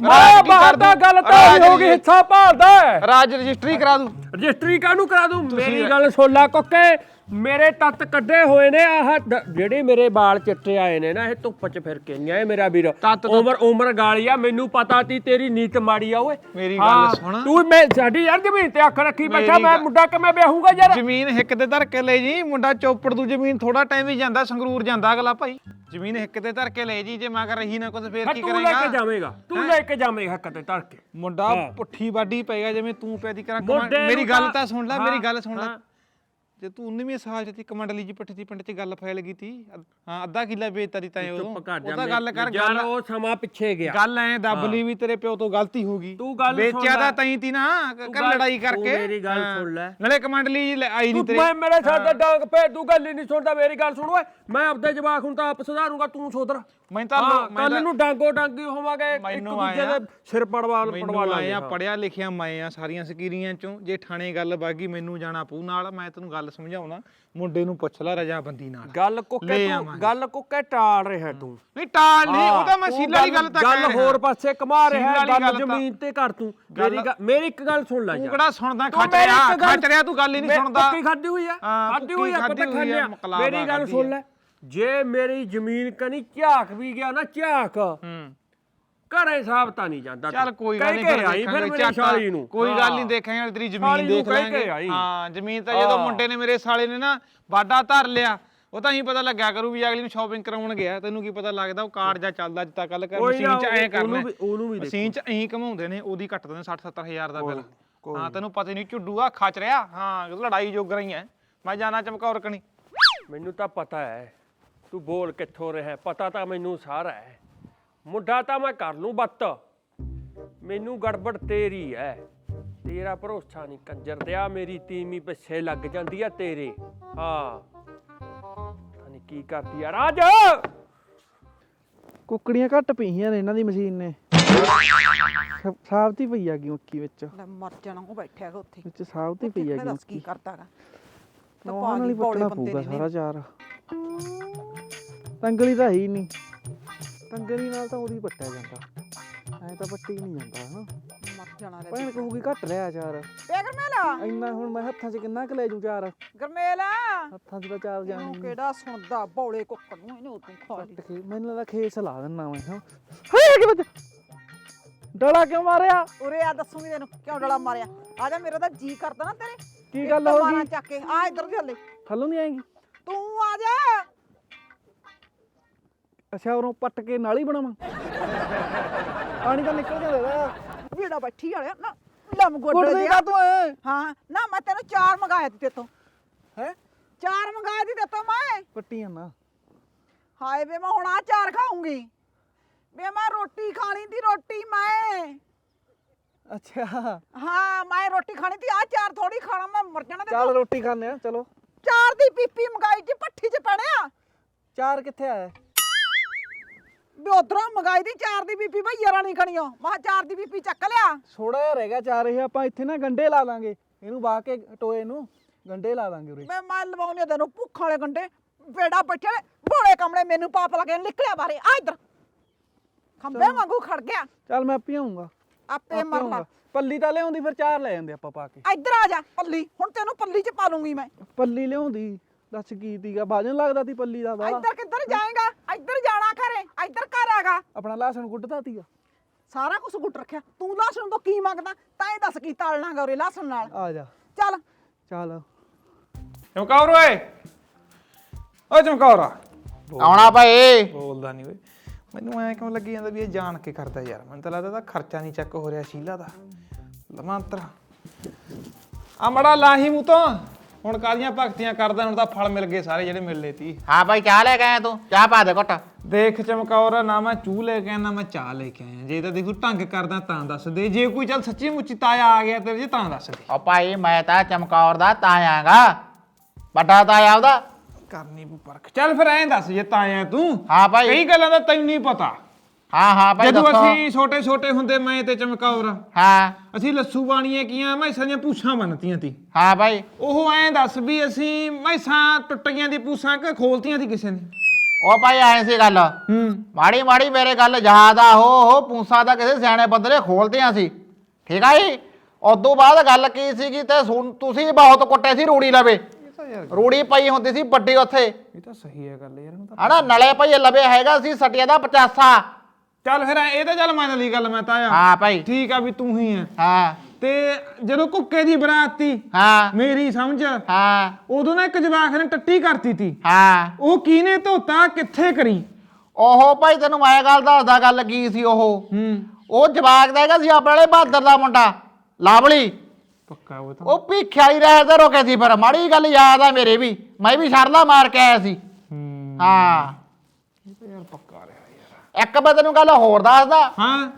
ਮੈਂ ਕੀ ਬਾਹਰ ਕਰ ਦਾ ਦੂੰ? ਗੱਲ ਤਾਂ ਹੋ ਗਈ। ਹਿੱਸਾ ਭਾਲਦਾ ਹੈ। ਰਾਜ ਰਜਿਸਟਰੀ ਕਰਾ ਦੂ। ਰਜਿਸਟਰੀ ਕਾਹਨੂੰ ਕਰਾ ਦੂੰ? ਮੇਰੀ ਗੱਲ ਸੁਣ ਲੈ ਕੋਕੇ। ਮੇਰੇ ਤੱਤ ਕੱਢੇ ਹੋਏ ਨੇ ਆਹ ਜਿਹੜੇ ਮੇਰੇ ਵਾਲ ਚਿੱਟੇ ਆਏ ਨੇ ਨਾ ਇਹ ਧੁੱਪ 'ਚ ਫਿਰ ਕੇ ਨਹੀਂ ਆਏ ਮੇਰਾ ਵੀਰ। ਤੱਤ- ਉਮਰ ਉਮਰ ਗਾਲੀ ਆ ਮੈਨੂੰ ਪਤਾ ਤੀ ਤੇਰੀ ਨੀਤ ਮਾੜੀ ਆ ਓਏ। ਮੇਰੀ ਗੱਲ ਹਾਂ, ਸੁਣ। ਤੂੰ ਮੈਂ ਸਾਡੀ ਯਾਰ ਜ਼ਮੀਨ ਤੇ ਅੱਖ ਰੱਖੀ ਮੇਰੀ ਬੈਠਾ ਮੈਂ ਗੱਲ- ਮੁੰਡਾ ਕਿਵੇਂ ਵਿਆਹੂੰਗਾ ਯਾਰ? ਜ਼ਮੀਨ ਹਿੱਕ ਤੇ ਧਰ ਕੇ ਲੈ ਜੀ ਮੁੰਡਾ ਚੋਪੜ ਦੂ ਜ਼ਮੀਨ ਥੋੜਾ ਟਾਈਮ ਹੀ ਜਾਂਦਾ ਸੰਗਰੂਰ ਜਾਂਦਾ ਅਗਲਾ ਭਾਈ। ਜ਼ਮੀਨ ਹਿੱਕ ਤੇ ਧਰ ਕੇ ਲੈ ਜੀ ਜੇ ਮੈਂ ਕਰ ਰਹੀ ਨਾ ਕੁਝ ਫੇਰ ਹਾਂ, ਕੀ ਤੂੰ ਲੈ ਕੇ ਕਰੇਗਾ ਜਾਵੇਂਗਾ ਤੂੰ ਲੈ ਕੇ ਜਾਵੇਂਗਾ ਕਦੇ ਧਰ ਕੇ। ਮੁੰਡਾ ਪੁੱਠੀ ਬਾਡੀ ਪਏਗਾ ਜਿਵੇਂ ਤੂੰ ਪੈਦੀ ਕਰਾਂ ਕਮਾਂ- ਮੁੰਡੇ ਨੂੰ ਮੇਰੀ ਗੱਲ ਤਾਂ- ਤਾਂ ਸੁਣ ਲੈ ਹਾਂ, ਮੇਰੀ ਗੱਲ ਸੁਣ ਲੈ। ਹਾਂ। ਜੇ ਤੂੰ 19ਵੀਂ ਸਾਲ ਚ ਤੀ ਕਮੰਡਲੀ ਜੀ ਪੱਠੀ ਦੀ ਪਿੰਡ ਚ ਗੱਲ ਫੈਲ ਗਈ ਤੀ। ਹਾਂ ਅੱਧਾ ਕਿੱਲਾ ਵੇਚਤਾ ਦੀ ਤਾਂ ਉਦੋਂ ਚੁੱਪ ਕਰ ਜਾ ਉਹ ਤਾਂ ਗੱਲ ਕਰ ਯਾਰ ਗੱਲ ਉਹ ਸਮਾਂ ਪਿੱਛੇ ਗਿਆ। ਗੱਲ ਐ ਦੱਬ ਲਈ ਵੀ ਤੇਰੇ ਪਿਓ ਤੋਂ ਗਲਤੀ ਹੋ ਗਈ। ਤੂੰ ਗੱਲ ਸੁਣ ਵੇਚਿਆ ਲੈ। ਤਾਂ ਤਈ ਤੀ ਨਾ ਕਰ ਗੱਲ- ਲੜਾਈ ਤੂੰ ਕਰਕੇ। ਮੇਰੀ ਗੱਲ ਹਾਂ। ਸੁਣ ਲੈ। ਨਾਲੇ ਕਮੰਡਲੀ ਜੀ ਲੈ- ਆਈ ਨਹੀਂ ਤੂੰ ਤੇਰੇ। ਮੈਂ ਮੇਰੇ ਸਾਥ ਡਾਂਗ ਪੇ ਤੂੰ ਗੱਲ ਹੀ ਨਹੀਂ ਸੁਣਦਾ ਮੇਰੀ ਗੱਲ ਸੁਣ ਓਏ। ਮੈਂ ਆਪਦੇ ਜਵਾਕ ਹੁਣ ਤਾਂ ਆਪ ਸੁਧਾਰੂੰਗਾ ਤੂੰ ਸੁਧਰ। ਮੈਂ ਤਾਂ ਮੈਂ ਕੱਲ ਤਾਂ- ਨੂੰ ਡਾਂਗੋ ਡਾਂਗੀ ਹੋਵਾਂਗੇ ਇੱਕ ਮੈਨੂੰ ਦੂਜੇ ਆਇਆ- ਦੇ ਸਿਰ ਪੜਵਾ ਪੜਵਾ ਮੈਨੂੰ ਲਾਂਗੇ ਆਇਆ ਹਾਂ। ਪੜਿਆ ਲਿਖਿਆ ਮੈਂ ਆ ਸਾਰੀਆਂ ਸਕੀਰੀਆਂ ਚੋਂ। ਜੇ ਥਾਣੇ ਗੱਲ ਬਾਗੀ ਮੈਨੂੰ ਜਾਣਾ ਪਊ ਨਾਲ ਮੈਂ ਤੈਨੂੰ ਗੱਲ ਸਮਝਾਉਣਾ ਮੁੰਡੇ ਨੂੰ ਪੁੱਛ ਲੈ ਰਜਾਬੰਦੀ ਨਾਲ। ਗੱਲ ਕੁੱਕੇ ਤੂੰ। ਗੱਲ ਕੁੱਕੇ ਟਾਲ ਰਿਹਾ ਤੂੰ। ਨਹੀਂ ਟਾਲ ਨਹੀਂ ਉਹ ਤਾਂ ਮੈਂ ਤੂੰ ਸੀਲਾ ਦੀ ਗੱਲ ਤਾਂ ਗੱਲ। ਹੋਰ ਪਾਸੇ ਕਮਾ ਸੀਲ ਰਿਹਾ ਵਾਲੀ ਗੱਲ ਤਾਂ- ਜ਼ਮੀਨ ਤੇ ਕਰ ਤੂੰ। ਮੇਰੀ ਗੱਲ ਮੇਰੀ ਇੱਕ ਗੱਲ ਸੁਣ ਲੈ ਤੂੰ ਯਾਰ ਕਿਹੜਾ ਸੁਣਦਾ ਤੂੰ ਮੇਰੀ ਰਿਹਾ ਖੱਚ ਰਿਹਾ ਤੂੰ ਗੱਲ ਹੀ ਨਹੀਂ ਸੁਣਦਾ। ਪੱਕੀ ਖਾਦੀ ਹੋਈ ਆ ਹਾਂ, ਖਾਦੀ ਹੋਈ ਆ ਪੱਕੀ ਪਤਾ ਖਾਧੀ ਹੋਈ ਆ, ਖਾਂਦੇ ਆ ਮਕਲਾਵਾ ਮੇਰੀ ਗੱਲ ਸੁਣ। ਲੈ ਜੇ ਮੇਰੀ ਜ਼ਮੀਨ ਕਨੀ ਝਾਕ ਵੀ ਗਿਆ ਨਾ ਝਾਕ। ਹੂੰ। ਘਰੇ ਸਾਹਬ ਤਾਂ ਨਹੀਂ ਜਾਂਦਾ ਚੱਲ। ਕੋਈ ਗੱਲ ਨਹੀਂ ਫਿਰ ਆਈ ਫਿਰ ਮੇਰੀ। ਸਾਲੀ ਨੂੰ। ਕੋਈ ਗੱਲ ਨਹੀਂ। ਦੇਖਾਂਗੇ ਤੇਰੀ ਜ਼ਮੀਨ ਦੇਖ ਲਾਂਗੇ। ਹਾਂ ਜ਼ਮੀਨ ਤਾਂ ਜਦੋਂ। ਮੁੰਡੇ ਨੇ ਮੇਰੇ ਸਾਲੇ ਨੇ ਨਾ ਵਾਡਾ ਧਰ ਲਿਆ ਉਹ ਤਾਂ ਹੀ ਪਤਾ ਲੱਗਿਆ ਕਰੂ ਵੀ ਅਗਲੀ ਨੂੰ ਸ਼ਾਪਿੰਗ ਕਰਾਉਣ ਗਿਆ। ਤੈਨੂੰ ਕੀ ਪਤਾ ਲੱਗਦਾ ਉਹ ਕਾਰਡ ਜਾਂ ਚੱਲਦਾ ਜਿੱਤਾ ਕੱਲ ਕਰ ਮਸ਼ੀਨ 'ਚ ਐਂ ਉਹਨੂੰ ਕਰਨਾ ਵੀ- ਉਹਨੂੰ ਵੀ ਮਸ਼ੀਨ 'ਚ ਐਂ ਘਮਾਉਂਦੇ ਨੇ ਉਹਦੀ ਕੱਟ ਦਿੰਦੇ 60 70 ਹਜ਼ਾਰ ਦਾ ਬਿੱਲ। ਹਾਂ ਤੈਨੂੰ ਪਤਾ ਨਹੀਂ ਝੁੱਡੂਆ ਖੱਚ ਰਿਹਾ। ਹਾਂ ਲੜਾਈ ਜੋਗ ਰਹੀ ਹੈ ਮੈਂ ਜਾਣਾ ਚਮਕੌਰ ਕਣੀ। ਮੈਨੂੰ ਤਾਂ ਪਤਾ ਹੈ ਤੂੰ ਬੋਲ ਕਿੱਥੋਂ ਰਿਹਾ ਪਤਾ ਤਾਂ ਮੈਨੂੰ ਸਾਰਾ ਹੈ ਮੁੰਡਾ ਤਾਂ ਮੈਂ ਕਰ ਲੂੰ ਬੱਤ। ਮੈਨੂੰ ਗੜਬੜ ਤੇਰੀ ਹੈ ਤੇਰਾ ਭਰੋਸਾ ਨਹੀਂ ਕੰਜਰ ਦਿਆ। ਮੇਰੀ ਤੀਮੀ ਪਿੱਛੇ ਲੱਗ ਜਾਂਦੀ ਆ ਤੇਰੇ। ਹਾਂ। ਪਤਾ ਨਹੀਂ ਕੀ ਕਰਦੀ ਆ ਰਾਜ! ਕੁੱਕੜੀਆਂ ਘੱਟ ਪਈਆਂ ਨੇ ਇਹਨਾਂ ਦੀ ਮਸ਼ੀਨ ਨੇ। ਸਾਬਤੀ ਪਈ ਆ ਗਈ ਮੱਕੀ ਵਿੱਚ। ਲੈ ਮਰ ਜਾਣਾ ਉਹ ਬੈਠਿਆ ਹੈਗਾ ਉੱਥੇ। ਵਿੱਚ ਸਾਬਤੀ ਪਈ ਆ ਮੈਂ ਗਈ ਦੱਸ ਕੀ ਮੱਕੀ ਕਰਦਾਗਾ ਤਾਂ ਨੌਹਾਂ ਨਾਲ ਹੀ ਪਾਣੀ ਬੌਲੇ ਪੱਟਣਾ ਬੰਦੇ ਪਊਗਾ ਨੇ ਸਾਰਾ ਚਾਰ। ਤੰਗਲੀ ਤਾਂ ਹੈ ਹੀ ਨਹੀਂ। ਤੰਗਲੀ ਨਾਲ ਤਾਂ ਉਹਦੀ ਪੱਟਿਆ ਜਾਂਦਾ। ਐ ਤਾਂ ਪੱਟੀ ਨਹੀਂ ਜਾਂਦਾ ਹਨਾ? ਜਾਣਾ ਭੈਣ ਕਹੂਗੀ ਘੱਟ ਰਿਹਾ ਚਾਰ। ਏ ਗਰਮੇਲਾ! ਇੰਨਾ ਹੁਣ ਮੈਂ ਹੱਥਾਂ 'ਚ ਕਿੰਨਾ ਕੁ ਲੈ ਜੂ ਚਾਰ? ਗਰਮੇਲਾ! ਹੱਥਾਂ 'ਚ ਤਾਂ ਚਾਰ ਜਾਣੀ ਨੀ। ਕਿਹੜਾ ਸੁਣਦਾ? ਬੌਲੇ ਕੁੱਕਰ ਨੂੰ ਇਹਨੂੰ ਤੂੰ ਖਾ ਲਈ। ਮੈਨੂੰ ਲੱਗਦਾ ਖੇਸ ਲਾ ਦਿੰਨਾ ਮੈਂ ਹਾਂ ਹਾਏ ਕਿ ਬੱਚਾ ਡਲਾ ਕਿਉਂ ਮਾਰਿਆ? ਉਰੇ ਆ ਦੱਸੂਗੀ ਤੈਨੂੰ ਕਿਉਂ ਡਲਾ ਮਾਰਿਆ। ਆ ਜਾ ਮੇਰਾ ਤਾਂ ਜੀ ਕਰਦਾ ਨਾ ਤੇਰੇ। ਕੀ ਗੱਲ ਹੋ ਗਈ? ਚੱਕ ਕੇ। ਆ ਇੱਧਰ ਦੀ ਹੱਲੇ। ਥੱਲੋਂ ਨਹੀਂ ਆਏਗੀ? ਤੂੰ ਆ ਜਾ। ਅੱਛਾ ਉਰੋਂ ਪੱਟ ਕੇ ਨਾਲ ਹੀ ਬਣਾਵਾਂ। ਪਾਣੀ ਤਾਂ ਨਿਕਲ ਜਾਂਦਾ ਇਹਦਾ। ਵੀੜਾ ਬੈਠੀ ਵਾਲਿਆ ਨਾ ਲੰਮ ਗੋਡੇ ਗੁੱਡ ਦੇ ਕਾ ਤੂੰ ਐ। ਹਾਂ ਨਾ ਮੈਂ ਤੈਨੂੰ ਚਾਰ ਮੰਗਾਇਆ ਤੀ ਤੇਤੋਂ। ਹੈ? ਚਾਰ ਮੰਗਾਇਆ ਤੀ ਤੇਤੋਂ ਮੈਂ। ਪੱਟੀਆਂ ਨਾ। ਹਾਏ ਵੇ ਮੈਂ ਹੁਣ ਆ ਚਾਰ ਖਾਉਂਗੀ ਵੇ ਮੈਂ ਰੋਟੀ ਖਾਣੀ ਤੀ ਰੋਟੀ ਮੈਂ। ਅੱਛਾ। ਹਾਂ ਮੈਂ ਰੋਟੀ ਖਾਣੀ ਤੀ ਆ ਚਾਰ ਥੋੜੀ ਖਾਣਾ ਮੈਂ ਮਰ ਜਾਣਾ ਤੇ ਚੱਲ ਰੋਟੀ ਖਾਣੇ ਆ ਚਲੋ। ਚਾਰ ਦੀ ਪੀਪੀ ਮੰਗਾਈ ਜੀ ਪੱਠੀ 'ਚ ਪੈਣਿਆ। ਚਾਰ ਕਿੱਥੇ ਆਇਆ? ਵੀ ਉਧਰੋਂ ਮੰਗਾਈ ਦੀ ਚਾਰ ਦੀ ਪੀਪੀ ਭਈ ਯਾਰਾਂ ਨਹੀਂ ਖਣੀਓ। ਮੈਂ ਕਿਹਾ ਚਾਰ ਦੀ ਪੀਪੀ ਚੱਕ ਲਿਆ। ਥੋੜਾ ਜਿਹਾ ਰਹਿ ਗਿਆ ਚਾਰ ਇਹ ਆਪਾਂ ਇੱਥੇ ਨਾ ਗੰਡੇ ਲਾ ਲਾਂਗੇ। ਇਹਨੂੰ ਵਾਹ ਕੇ ਟੋਏ ਨੂੰ ਗੰਡੇ ਲਾ ਦਾਂਗੇ ਉਰੇ। ਮੈਂ ਮੈਂ ਲਵਾਉਣੇ ਤੈਨੂੰ ਭੁੱਖ ਵਾਲੇ ਗੰਡੇ ਬੇੜਾ ਬੈਠੇ ਬੋਲੇ ਕਮਲੇ ਮੈਨੂੰ ਪਾਪ ਲਗੇ ਨਿਕਲਿਆ ਬਾਰੇ ਆ ਇੱਧਰ। ਖੰਬੇ ਵਾਂਗੂ ਖੜ ਗਿਆ। ਚੱਲ ਮੈਂ ਪੀਉਂਗਾ ਆਪੇ ਮਰ ਲਾ। ਪੱਲੀ ਤਾਂ ਲਿਆਉਂਦੀ ਫਿਰ ਚਾਰ ਲੈ ਜਾਂਦੇ ਆਪਾਂ ਪਾ ਕੇ। ਇੱਧਰ ਆ ਜਾ ਪੱਲੀ। ਹੁਣ ਤੈਨੂੰ ਪੱਲੀ 'ਚ ਪਾ ਲੂੰਗੀ ਮੈਂ। ਪੱਲੀ ਲਿਆਉਂਦੀ। ਦੱਸ ਕੀ ਤੀਗਾ? ਬਾਜਨ ਲੱਗਦਾ ਤੀ ਪੱਲੀ ਦਾ ਵਾਲਾ ਇੱਧਰ ਕਿੱਧਰ ਜਾਏਗਾ? ਇੱਧਰ ਜਾਣਾ ਘਰੇ ਇੱਧਰ ਘਰ ਆਗਾ ਆਪਣਾ ਲਾਸਣ ਗੁੱਡਦਾ ਤੀਗਾ ਸਾਰਾ ਕੁਝ ਗੁੱਟ ਰੱਖਿਆ। ਤੂੰ ਲਾਸਣ ਤੋਂ ਕੀ ਮੰਗਦਾ? ਤਾਂ ਇਹ ਦੱਸ ਕੀ ਤਾਲਣਾਗਾ ਉਰੇ ਲਾਸਣ ਨਾਲ। ਆ ਜਾ। ਚੱਲ। ਚੱਲ। ਚਮਕੌਰ ਓਏ। ਓ ਚਮਕੌਰ। ਆਉਣਾ ਭਾਈ। ਬੋਲਦਾ ਨਹੀਂ ਓਏ। ਮੈਨੂੰ ਐ ਕਿਉਂ ਲੱਗੀ ਜਾਂਦਾ ਵੀ ਇਹ ਜਾਣ ਕੇ ਕਰਦਾ ਯਾਰ? ਮੈਨੂੰ ਤਾਂ ਲੱਗਦਾ ਤਾਂ ਖਰਚਾ ਨਹੀਂ ਚੱਕ ਹੋ ਰਿਹਾ ਸ਼ੀਲਾ ਦਾ। ਲਮਾਂਤਰਾ। ਆ ਮੜਾ ਲਾਹੀ ਮੂੰ ਤੋਂ। ਹੁਣ ਕਾਦੀਆਂ ਭਗਤੀਆਂ ਕਰਦਾ ਹੁਣ ਤਾਂ ਫਲ ਮਿਲ ਗਏ ਸਾਰੇ ਜਿਹੜੇ ਮਿਲਨੇ ਤੀ। ਹਾਂ ਭਾਈ ਚਾਹ ਲੈ ਕੇ ਆਇਆ ਤੂੰ? ਚਾਹ ਪਾ ਦੇ ਘੁੱਟ। ਦੇਖ ਚਮਕੌਰ ਨਾ ਮੈਂ ਚੂਹ ਲੈ ਕੇ ਆਇਆ ਨਾ ਮੈਂ ਚਾਹ ਲੈ ਕੇ ਆਇਆ। ਜੇ ਤਾਂ ਦੇਖੂ ਢੰਗ ਕਰਦਾ ਤਾਂ ਦੱਸ ਦੇ। ਜੇ ਕੋਈ ਚੱਲ ਸੱਚੀ ਮੁੱਚੀ ਤਾਇਆ ਆ ਗਿਆ ਤੇਰੇ ਜੇ ਤਾਂ ਦੱਸ ਦੇ। ਉਹ ਭਾਈ ਮੈਂ ਤਾਂ ਚਮਕੌਰ ਦਾ ਤਾਇਆਂਗਾ ਵੱਡਾ ਤਾਇਆ ਉਹਦਾ। ਕਰਨੀ ਪਰਖ। ਚੱਲ ਫਿਰ ਐਂ ਦੱਸ ਜੇ ਤਾਇਆ ਤੂੰ ਹਾਂ ਭਾਈ। ਕਈ ਗੱਲਾਂ ਦਾ ਤੈਨੂੰ ਨਹੀਂ ਪਤਾ। ਹਾਂ ਹਾਂ ਭਾਈ ਜਦੋਂ ਦੱਸੋ। ਅਸੀਂ ਛੋਟੇ ਛੋਟੇ ਹੁੰਦੇ ਮੈਂ ਤੇ ਚਮਕੌਰ ਹਾਂ। ਅਸੀਂ ਲੱਸੂ ਬਾਣੀਆਂ ਕੀਆਂ ਮੈਸਾਂ ਦੀਆਂ ਪੂਛਾਂ ਬੰਨਤੀਆਂ ਤੀ। ਹਾਂ ਭਾਈ। ਉਹ ਐਂ ਦੱਸ ਵੀ ਅਸੀਂ ਮੈਸਾਂ ਟੁੱਟ ਗਈਆਂ ਦੀ ਪੂਛਾਂ ਕਿ ਖੋਲਤੀਆਂ ਦੀ ਕਿਸੇ ਨੇ? ਉਹ ਭਾਈ ਆਏ ਸੀ ਗੱਲ। ਹੂੰ। ਮਾੜੀ ਮਾੜੀ ਮੇਰੇ ਗੱਲ ਯਾਦ ਆ ਹੋ ਹੋ ਪੂਸਾ ਦਾ ਕਿਸੇ ਸਿਆਣੇ ਬੰਦੇ ਨੇ ਖੋਲਦਿਆਂ ਸੀ। ਠੀਕ ਆ ਜੀ? ਉਦੋਂ ਬਾਅਦ ਗੱਲ ਕੀ ਸੀਗੀ ਤੇ ਸੁਣ- ਤੁਸੀਂ ਬਹੁਤ ਕੁੱਟੇ ਸੀ ਰੂੜੀ ਲਵੇ। ਇਹ ਤਾਂ ਯਾਰ ਰੂੜੀ ਪਈ ਹੁੰਦੀ ਸੀ ਵੱਡੀ ਉੱਥੇ। ਇਹ ਤਾਂ ਸਹੀ ਹੈ ਗੱਲ ਯਾਰ ਇਹਨੂੰ ਤਾਂ ਹਨਾ ਨਲੇ ਭਾਈ ਲਵੇ ਹੈਗਾ ਸੀ ਸਟਿਆ ਦਾ 85 ਚੱਲ ਫਿਰ ਇਹ ਤਾਂ ਚੱਲ ਮੰਨ ਲਈ ਗੱਲ ਮੈਂ ਤਾਇਆ ਹਾਂ ਭਾਈ। ਠੀਕ ਆ ਵੀ ਤੂੰ ਹੀ ਆ। ਹਾਂ। ਤੇ ਜਦੋਂ ਕੁੱਕੇ ਦੀ ਬਰਾਤ ਤੀ ਹਾਂ। ਮੇਰੀ ਸਮਝ ਹਾਂ। ਉਦੋਂ ਨਾ ਇੱਕ ਜਵਾਕ ਨੇ ਟੱਟੀ ਕਰਤੀ ਤੀ। ਹਾਂ। ਉਹ ਕਿਹਨੇ ਧੋਤਾ ਕਿੱਥੇ ਕਰੀ? ਉਹ ਭਾਈ ਤੈਨੂੰ ਮੈਂ ਗੱਲ ਦੱਸਦਾ ਗੱਲ ਕੀ ਸੀ ਉਹ। ਹੂੰ। ਉਹ ਜਵਾਕ ਦਾ ਹੈਗਾ ਸੀ ਆਪਣੇ ਵਾਲੇ ਬਹਾਦਰ ਦਾ ਮੁੰਡਾ ਲਾਵਲੀ। ਪੱਕਾ ਉਹ ਤਾਂ। ਉਹ ਭੀਖਿਆ ਹੀ ਰਹੇ ਤੇ ਰੋਕੇ ਸੀ ਫਿਰ ਮਾੜੀ ਗੱਲ ਯਾਦ ਆ ਮੇਰੇ ਵੀ। ਮੈਂ ਵੀ ਸ਼ਰਲਾ ਮਾਰ ਕੇ ਆਇਆ ਸੀ। ਹੂੰ। ਇਹ ਤਾਂ ਯਾਰ ਇੱਕ ਮੈਂ ਤੈਨੂੰ ਗੱਲ ਹੋਰ ਦੱਸਦਾ। ਹਾਂ।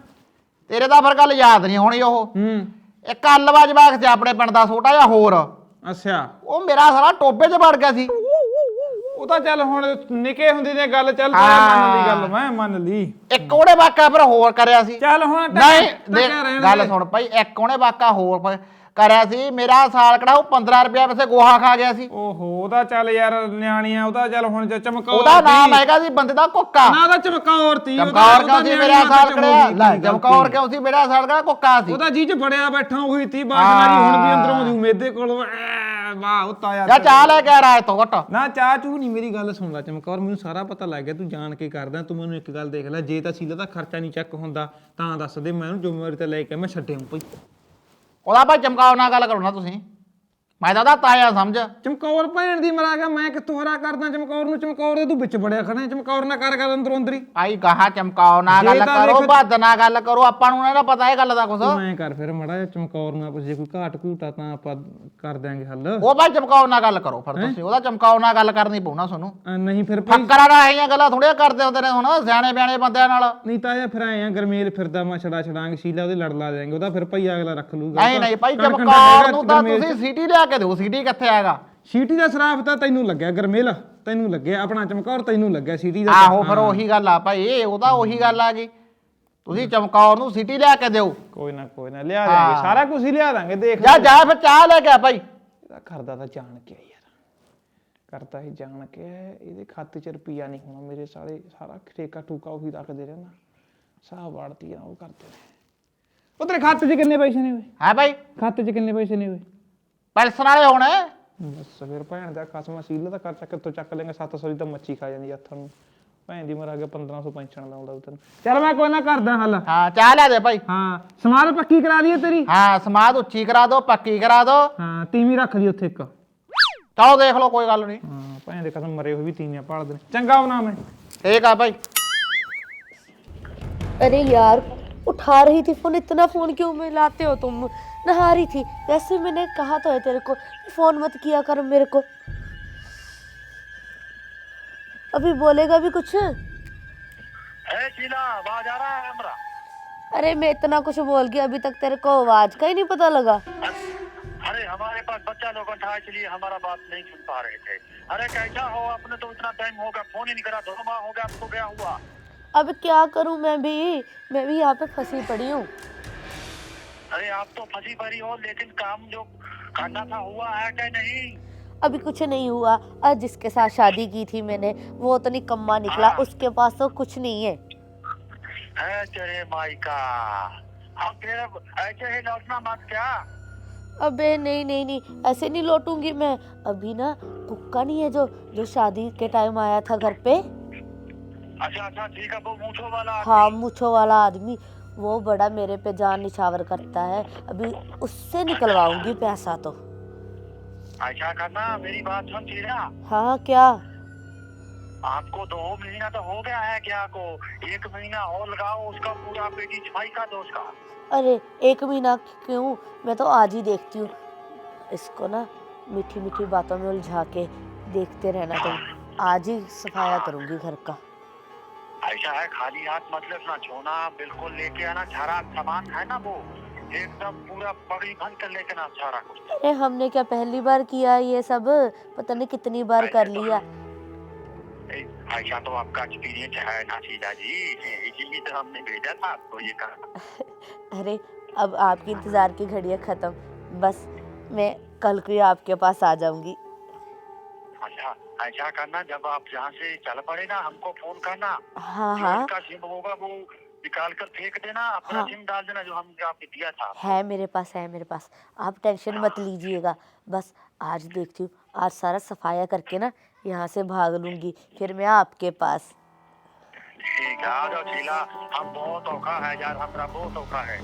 ਤੇਰੇ ਤਾਂ ਫਿਰ ਗੱਲ ਯਾਦ ਨਹੀਂ ਹੋਣੀ ਉਹ। ਹੂੰ। ਇੱਕ ਅਲਵਾ ਜਵਾਕ ਸੀ ਆਪਣੇ ਪਿੰਡ ਦਾ ਛੋਟਾ ਜਿਹਾ ਹੋਰ। ਅੱਛਾ। ਉਹ ਮੇਰਾ ਸਾਰਾ ਟੋਬੇ 'ਚ ਵੜ ਗਿਆ ਸੀ। ਉਹ ਤਾਂ ਚੱਲ ਹੁਣ ਨਿੱਕੇ ਹੁੰਦੀ ਦੀ ਗੱਲ ਚੱਲ ਮੰਨ ਲਈ ਗੱਲ ਮੈਂ ਮੰਨ ਲਈ। ਇੱਕ ਉਹਨੇ ਵਾਕਾ ਫਿਰ ਹੋਰ ਕਰਿਆ ਸੀ। ਚੱਲ ਹੁਣ ਨਹੀਂ ਗੱਲ। ਸੁਣ ਭਾਈ ਇੱਕ ਉਹਨੇ ਵਾਕਾ ਹੋਰ ਕਰਿਆ ਸੀ ਮੇਰਾ ਸਾਲ ਕਿਹੜਾ ਉਹ 15 ਰੁਪਏ ਵੈਸੇ ਗੋਹਾ ਖਾ ਗਿਆ ਸੀ। ਓਹੋ ਉਹਦਾ ਚੱਲ ਯਾਰ ਨਿਆਣੀਆਂ ਉਹਦਾ ਚੱਲ ਹੁਣ ਜੇ ਚਮਕੌਰ ਉਹਦਾ ਨਾਮ। ਹੈਗਾ ਸੀ ਬੰਦੇ ਦਾ ਕੁੱਕਾ। ਨਾ ਉਹਦਾ ਚਮਕੌਰ ਤੀ ਚਮਕੌਰ ਕਿਉਂ ਸੀ ਨਿਆਣੀ ਮੇਰਾ ਸਾਲ ਕਿਹੜਾ ਲੈ ਚਮਕੌਰ। ਕਿਉਂ ਸੀ ਮੇਰਾ ਸਾਲ ਕਿਹੜਾ ਕੁੱਕਾ ਸੀ। ਉਹਦਾ ਜੀ ਚ ਬੜਿਆ ਬੈਠਾ ਉਹੀ ਤੀ ਬਾਸ਼ਨਾਰੀ ਹੁਣ ਵੀ ਅੰਦਰੋਂ ਦੀ ਮੇਦੇ ਕੋਲ ਵਾਹ ਉਹ ਤਾਇਆ ਜਾਂ ਚਾਹ ਲੈ ਕੇ ਆ ਰਾਜ ਤੋਂ ਘਟ। ਨਾ ਚਾਹ ਚੂ ਨਹੀਂ ਮੇਰੀ ਗੱਲ ਸੁਣਦਾ ਚਮਕੌਰ ਮੈਨੂੰ ਸਾਰਾ ਪਤਾ ਲੱਗ ਗਿਆ ਤੂੰ ਜਾਣ ਕੇ ਕਰਦਾ ਤੂੰ ਮੈਨੂੰ ਇੱਕ ਗੱਲ ਦੇਖ ਲੈ ਜੇ ਤਾਂ ਸੀਲਾ ਦਾ ਖਰਚਾ ਨਹੀਂ ਚੱਕ ਹੁੰਦਾ ਤਾਂ ਦੱਸ ਦੇ ਮੈਂ ਉਹਨੂੰ ਜ਼ਿੰਮੇਵਾਰੀ ਤੇ ਲੈ ਕੇ ਮੈਂ ਛੱਡਿਆ ਭਈ। ਉਹਦਾ ਭਾਈ ਚਮਕਾਓ ਨਾਲ ਗੱਲ ਕਰੋ ਨਾ ਤੁਸੀਂ। ਮੈਂ ਤਾਂ ਉਹਦਾ ਤਾਇਆ ਸਮਝ। ਚਮਕੌਰ ਭੈਣ ਦੀ ਮਰਾ ਗਿਆ ਮੈਂ ਕਿੱਥੋਂ ਹਰਾ ਕਰਦਾ ਚਮਕੌਰ ਨੂੰ? ਚਮਕੌਰ ਦੇ ਤੂੰ ਵਿੱਚ ਬੜਿਆ ਖੜਾ ਚਮਕੌਰ ਨਾ ਕਰ ਗੱਲ ਅੰਦਰੋਂ ਅੰਦਰੀ। ਭਾਈ ਗਾਹਾਂ ਚਮਕਾਓ ਜੇ ਗੱਲ ਤਾਂ ਕਰੋ ਦੇਖ- ਭੱਦ ਨਾਲ ਗੱਲ ਕਰੋ ਆਪਾਂ ਨੂੰ ਇਹਨਾਂ ਦਾ ਪਤਾ ਇਹ ਗੱਲ ਦਾ ਕੁਛ। ਤੂੰ ਐਂ ਕਰ ਫਿਰ ਮੜਾ ਜਿਹਾ ਚਮਕੌਰ ਨੂੰ ਆਪਸ ਜੇ ਕੋਈ ਘਾਟ ਘੂਟਾ ਤਾਂ ਆਪਾਂ ਕਰ ਦਿਆਂਗੇ ਹੱਲ। ਉਹ ਭਾਈ ਚਮਕਾਓ ਨਾਲ ਗੱਲ ਕਰੋ ਫਿਰ ਤੁਸੀਂ ਉਹਦਾ ਚਮਕਾਓ ਨਾਲ ਗੱਲ ਕਰਨੀ ਪਊ ਨਾ ਤੁਹਾਨੂੰ। ਐ ਨਹੀਂ ਫਿਰ ਭਈ ਫੱਕਰਾਂ ਨਾਲ ਇਹੀਆਂ ਗੱਲਾਂ ਥੋੜੀਆਂ ਕਰਦੇ ਹੁੰਦੇ ਨੇ ਹੁਣ ਸਿਆਣੇ ਬਿਆਣੇ ਬੰਦਿਆਂ ਨਾਲ। ਨਹੀਂ ਤਾਂ ਇਹ ਫਿਰ ਆਏ ਆ ਗਰਮੇਲ ਫਿਰਦਾ ਮੈਂ ਛੜਾ ਛੜਾਂਗੇ ਸ਼ੀਲਾ ਉਹਦੇ ਲੜ ਲਾ ਦੇਾਂਗੇ ਉਹਦਾ ਫਿਰ ਭਈ ਅਗਲਾ ਰੱਖ ਲੂਗਾ ਨਹੀਂ ਨਹੀਂ ਭਾਈ ਕਣਕ ਚਮਕੌਰ ਹੈਗਾ ਨੂੰ ਤਾਂ ਗਰਮੇਲ। ਤੁਸੀਂ ਸੀਟੀ ਲਿਆ ਕੇ ਦਿਓ ਸੀਟੀ ਕਿੱਥੇ ਹੈਗਾ? ਸੀਟੀ ਦਾ ਸਰਾਫ ਤਾਂ ਤੈਨੂੰ ਲੱਗਿਆ ਗਰਮੇਲ ਤੈਨੂੰ ਲੱਗਿਆ ਆਪਣਾ ਚਮਕੌਰ ਤੈਨੂੰ ਲੱਗਿਆ ਸੀਟੀ ਦਾ ਆਹੋ ਫਿਰ ਉਹੀ ਗੱਲ ਆ ਭਾਈ ਉਹਦਾ ਉਹੀ ਗੱਲ ਆ ਗਈ। ਤੁਸੀਂ ਚਮਕੌਰ ਨੂੰ ਸੀਟੀ ਲਿਆ ਕੇ ਦਿਓ ਕੋਈ ਨਾ ਕੋਈ ਨਾ ਲਿਆ ਦਾਂਗੇ ਸਾਰਾ ਕੁਝ ਹੀ ਲਿਆ ਦਾਂਗੇ ਦੇਖ ਜਾ ਜਾ ਫਿਰ ਚਾਹ ਲੈ ਕੇ ਆ ਭਾਈ। ਇਹਦਾ ਕਰਦਾ ਤਾਂ ਜਾਣ ਕੇ ਆ ਯਾਰ। ਕਰਦਾ ਹੀ ਜਾਣ ਕੇ ਇਹਦੇ ਖਾਤੇ 'ਚ ਰੁਪਈਆ ਨਹੀਂ ਹੋਣਾ ਮੇਰੇ ਸਾਰੇ ਸਾਰਾ ਠੇਕਾ ਟੂਕਾ ਉਹੀ ਰੱਖਦੇ ਰਹਿਣਾ ਸਾਹ ਵੜਦੀ ਆ ਉਹ ਕਰਦੇ ਨੇ। ਉਹ ਤੇਰੇ ਖਾਤੇ 'ਚ ਕਿੰਨੇ ਪੈਸੇ ਨੇ ਓਏ? ਹੈ ਭਾਈ। ਖਾਤੇ 'ਚ ਕਿੰਨੇ ਪੈਸੇ ਨੇ ਓਏ? ਪੈਲਸ ਨਾਲੇ ਆਉਣਾ ਹੈ। ਬਸ ਫਿਰ ਭੈਣ ਦਾ ਕਸਮ ਸੀਲ ਦਾ ਕਰ ਚੱਕ ਤੋ ਚੱਕ ਲੇਗਾ 700 ਦੀ ਤਾਂ ਮੱਛੀ ਖਾ ਜਾਂਦੀ ਹੱਥਾਂ ਨੂੰ। ਭੈਣ ਦੀ ਮਰਾ ਕੇ 1500 ਪੈਨਸ਼ਨ ਲਾਉਂਦਾ ਉਹ ਤੈਨੂੰ। ਚੱਲ ਮੈਂ ਕੋਈ ਨਾ ਕਰਦਾ ਹੱਲ। ਹਾਂ ਚਾਹ ਲਿਆ ਦੇ ਭਾਈ। ਹਾਂ ਸਮਾਧ ਪੱਕੀ ਕਰਾ ਦਈਏ ਤੇਰੀ? ਹਾਂ ਸਮਾਧ ਉੱਚੀ ਕਰਾ ਦੋ ਪੱਕੀ ਕਰਾ ਦੋ। ਹਾਂ ਤੀਵੀਂ ਰੱਖ ਦੀ ਉੱਥੇ ਇੱਕ। ਹਾਂ ਚਲੋ ਦੇਖ ਲਓ ਕੋਈ ਗੱਲ ਨਹੀਂ। ਭੈਣ ਦੇ ਕਸਮ ਮਰੇ ਹੋਏ ਵੀ ਤੀਵੀਆਂ ਭਾਲਦੇ ਨੇ ਚੰਗਾ ਬਣਾ ਮੈਂ। ਠੀਕ ਆ ਭਾਈ। ਅਰੇ ਯਾਰ उठा रही थी फ़ोन इतना फ़ोन क्यों मिलाते हो तुम? नहा रही थी। वैसे मैंने कहा तो है तेरे को फ़ोन मत किया कर मेरे को। अभी बोलेगा भी कुछ? आवाज़ आ रहा है अरे मैं इतना कुछ बोल गया अभी तक तेरे को आवाज़ का ही नहीं पता लगा। अरे हमारे पास बच्चा लोग था इसलिए हमारा बात नहीं सुन पा रहे थे। अरे कैसा हो? आपने तो इतना टाइम हो गया फ़ोन ही नहीं करा माह हो गया आपको गया हुआ? अब क्या करूँ मैं भी? मैं भी यहाँ पे फंसी पड़ी हूँ। अरे आप तो फंसी पड़ी हो लेकिन काम जो करना था हुआ है क्या नहीं? अभी कुछ नहीं हुआ। आज जिसके साथ शादी की थी मैंने वो तो निकम्मा निकला उसके पास तो कुछ नहीं है। है तेरे माई का अब फिर ऐसे ही लौटना मत क्या? अबे नहीं नहीं नहीं ऐसे नहीं लौटूँगी मैं। अभी ना कुक्का नहीं है जो जो शादी के टाइम आया था घर पे? अच्छा अच्छा ठीक है वो मूछो वाला हाँ मुछो वाला आदमी वो बड़ा मेरे पे जान निछावर करता है। अभी उससे निकलवाऊँगी पैसा तो। ऐसा करना? मेरी बात सुन शीला हाँ क्या? आपको दो महीना तो हो गया है क्या को एक महीना और लगाओ उसका पूरा पेटी छुपाई का दो उसका। अरे एक महीना क्यों? मैं तो आज ही देखती हूँ। इसको ना मीठी मीठी बातों में उलझा के देखते रहना तुम आज ही सफाया करूँगी घर का। ऐसा है खाली हाथ मतलब ना छोना बिल्कुल लेके आना सारा सामान है ना वो? एकदम पूरा पगड़ी बंद कर लेके ना सारा कुछ अरे हमने क्या पहली बार किया ये सब? पता नहीं कितनी बार कर लिया। ऐसा तो आपका एक्सपीरियंस है ना सीधा जी। इसीलिए तो हमने भेजा था आपको ये कहा [LAUGHS] अरे अब आपकी इंतज़ार की घड़ियाँ ख़त्म। बस मैं कल को आपके पास आ जाऊँगी। ऐसा करना जब आप यहाँ से चल पड़े ना हमको फ़ोन करना। हाँ हाँ। इसका सिम होगा वो निकाल कर फेंक देना अपना हाँ। सिम डाल देना जो हमने आपको दिया था। है मेरे पास है मेरे पास। आप टेंशन मत लीजिएगा। बस आज देखती हूँ आज सारा सफाया करके ना यहाँ से भाग लूँगी। फिर मैं आपके पास। ठीक है आ जाओ शीला हम बहुत औखा है यार हमारा बहुत औखा है।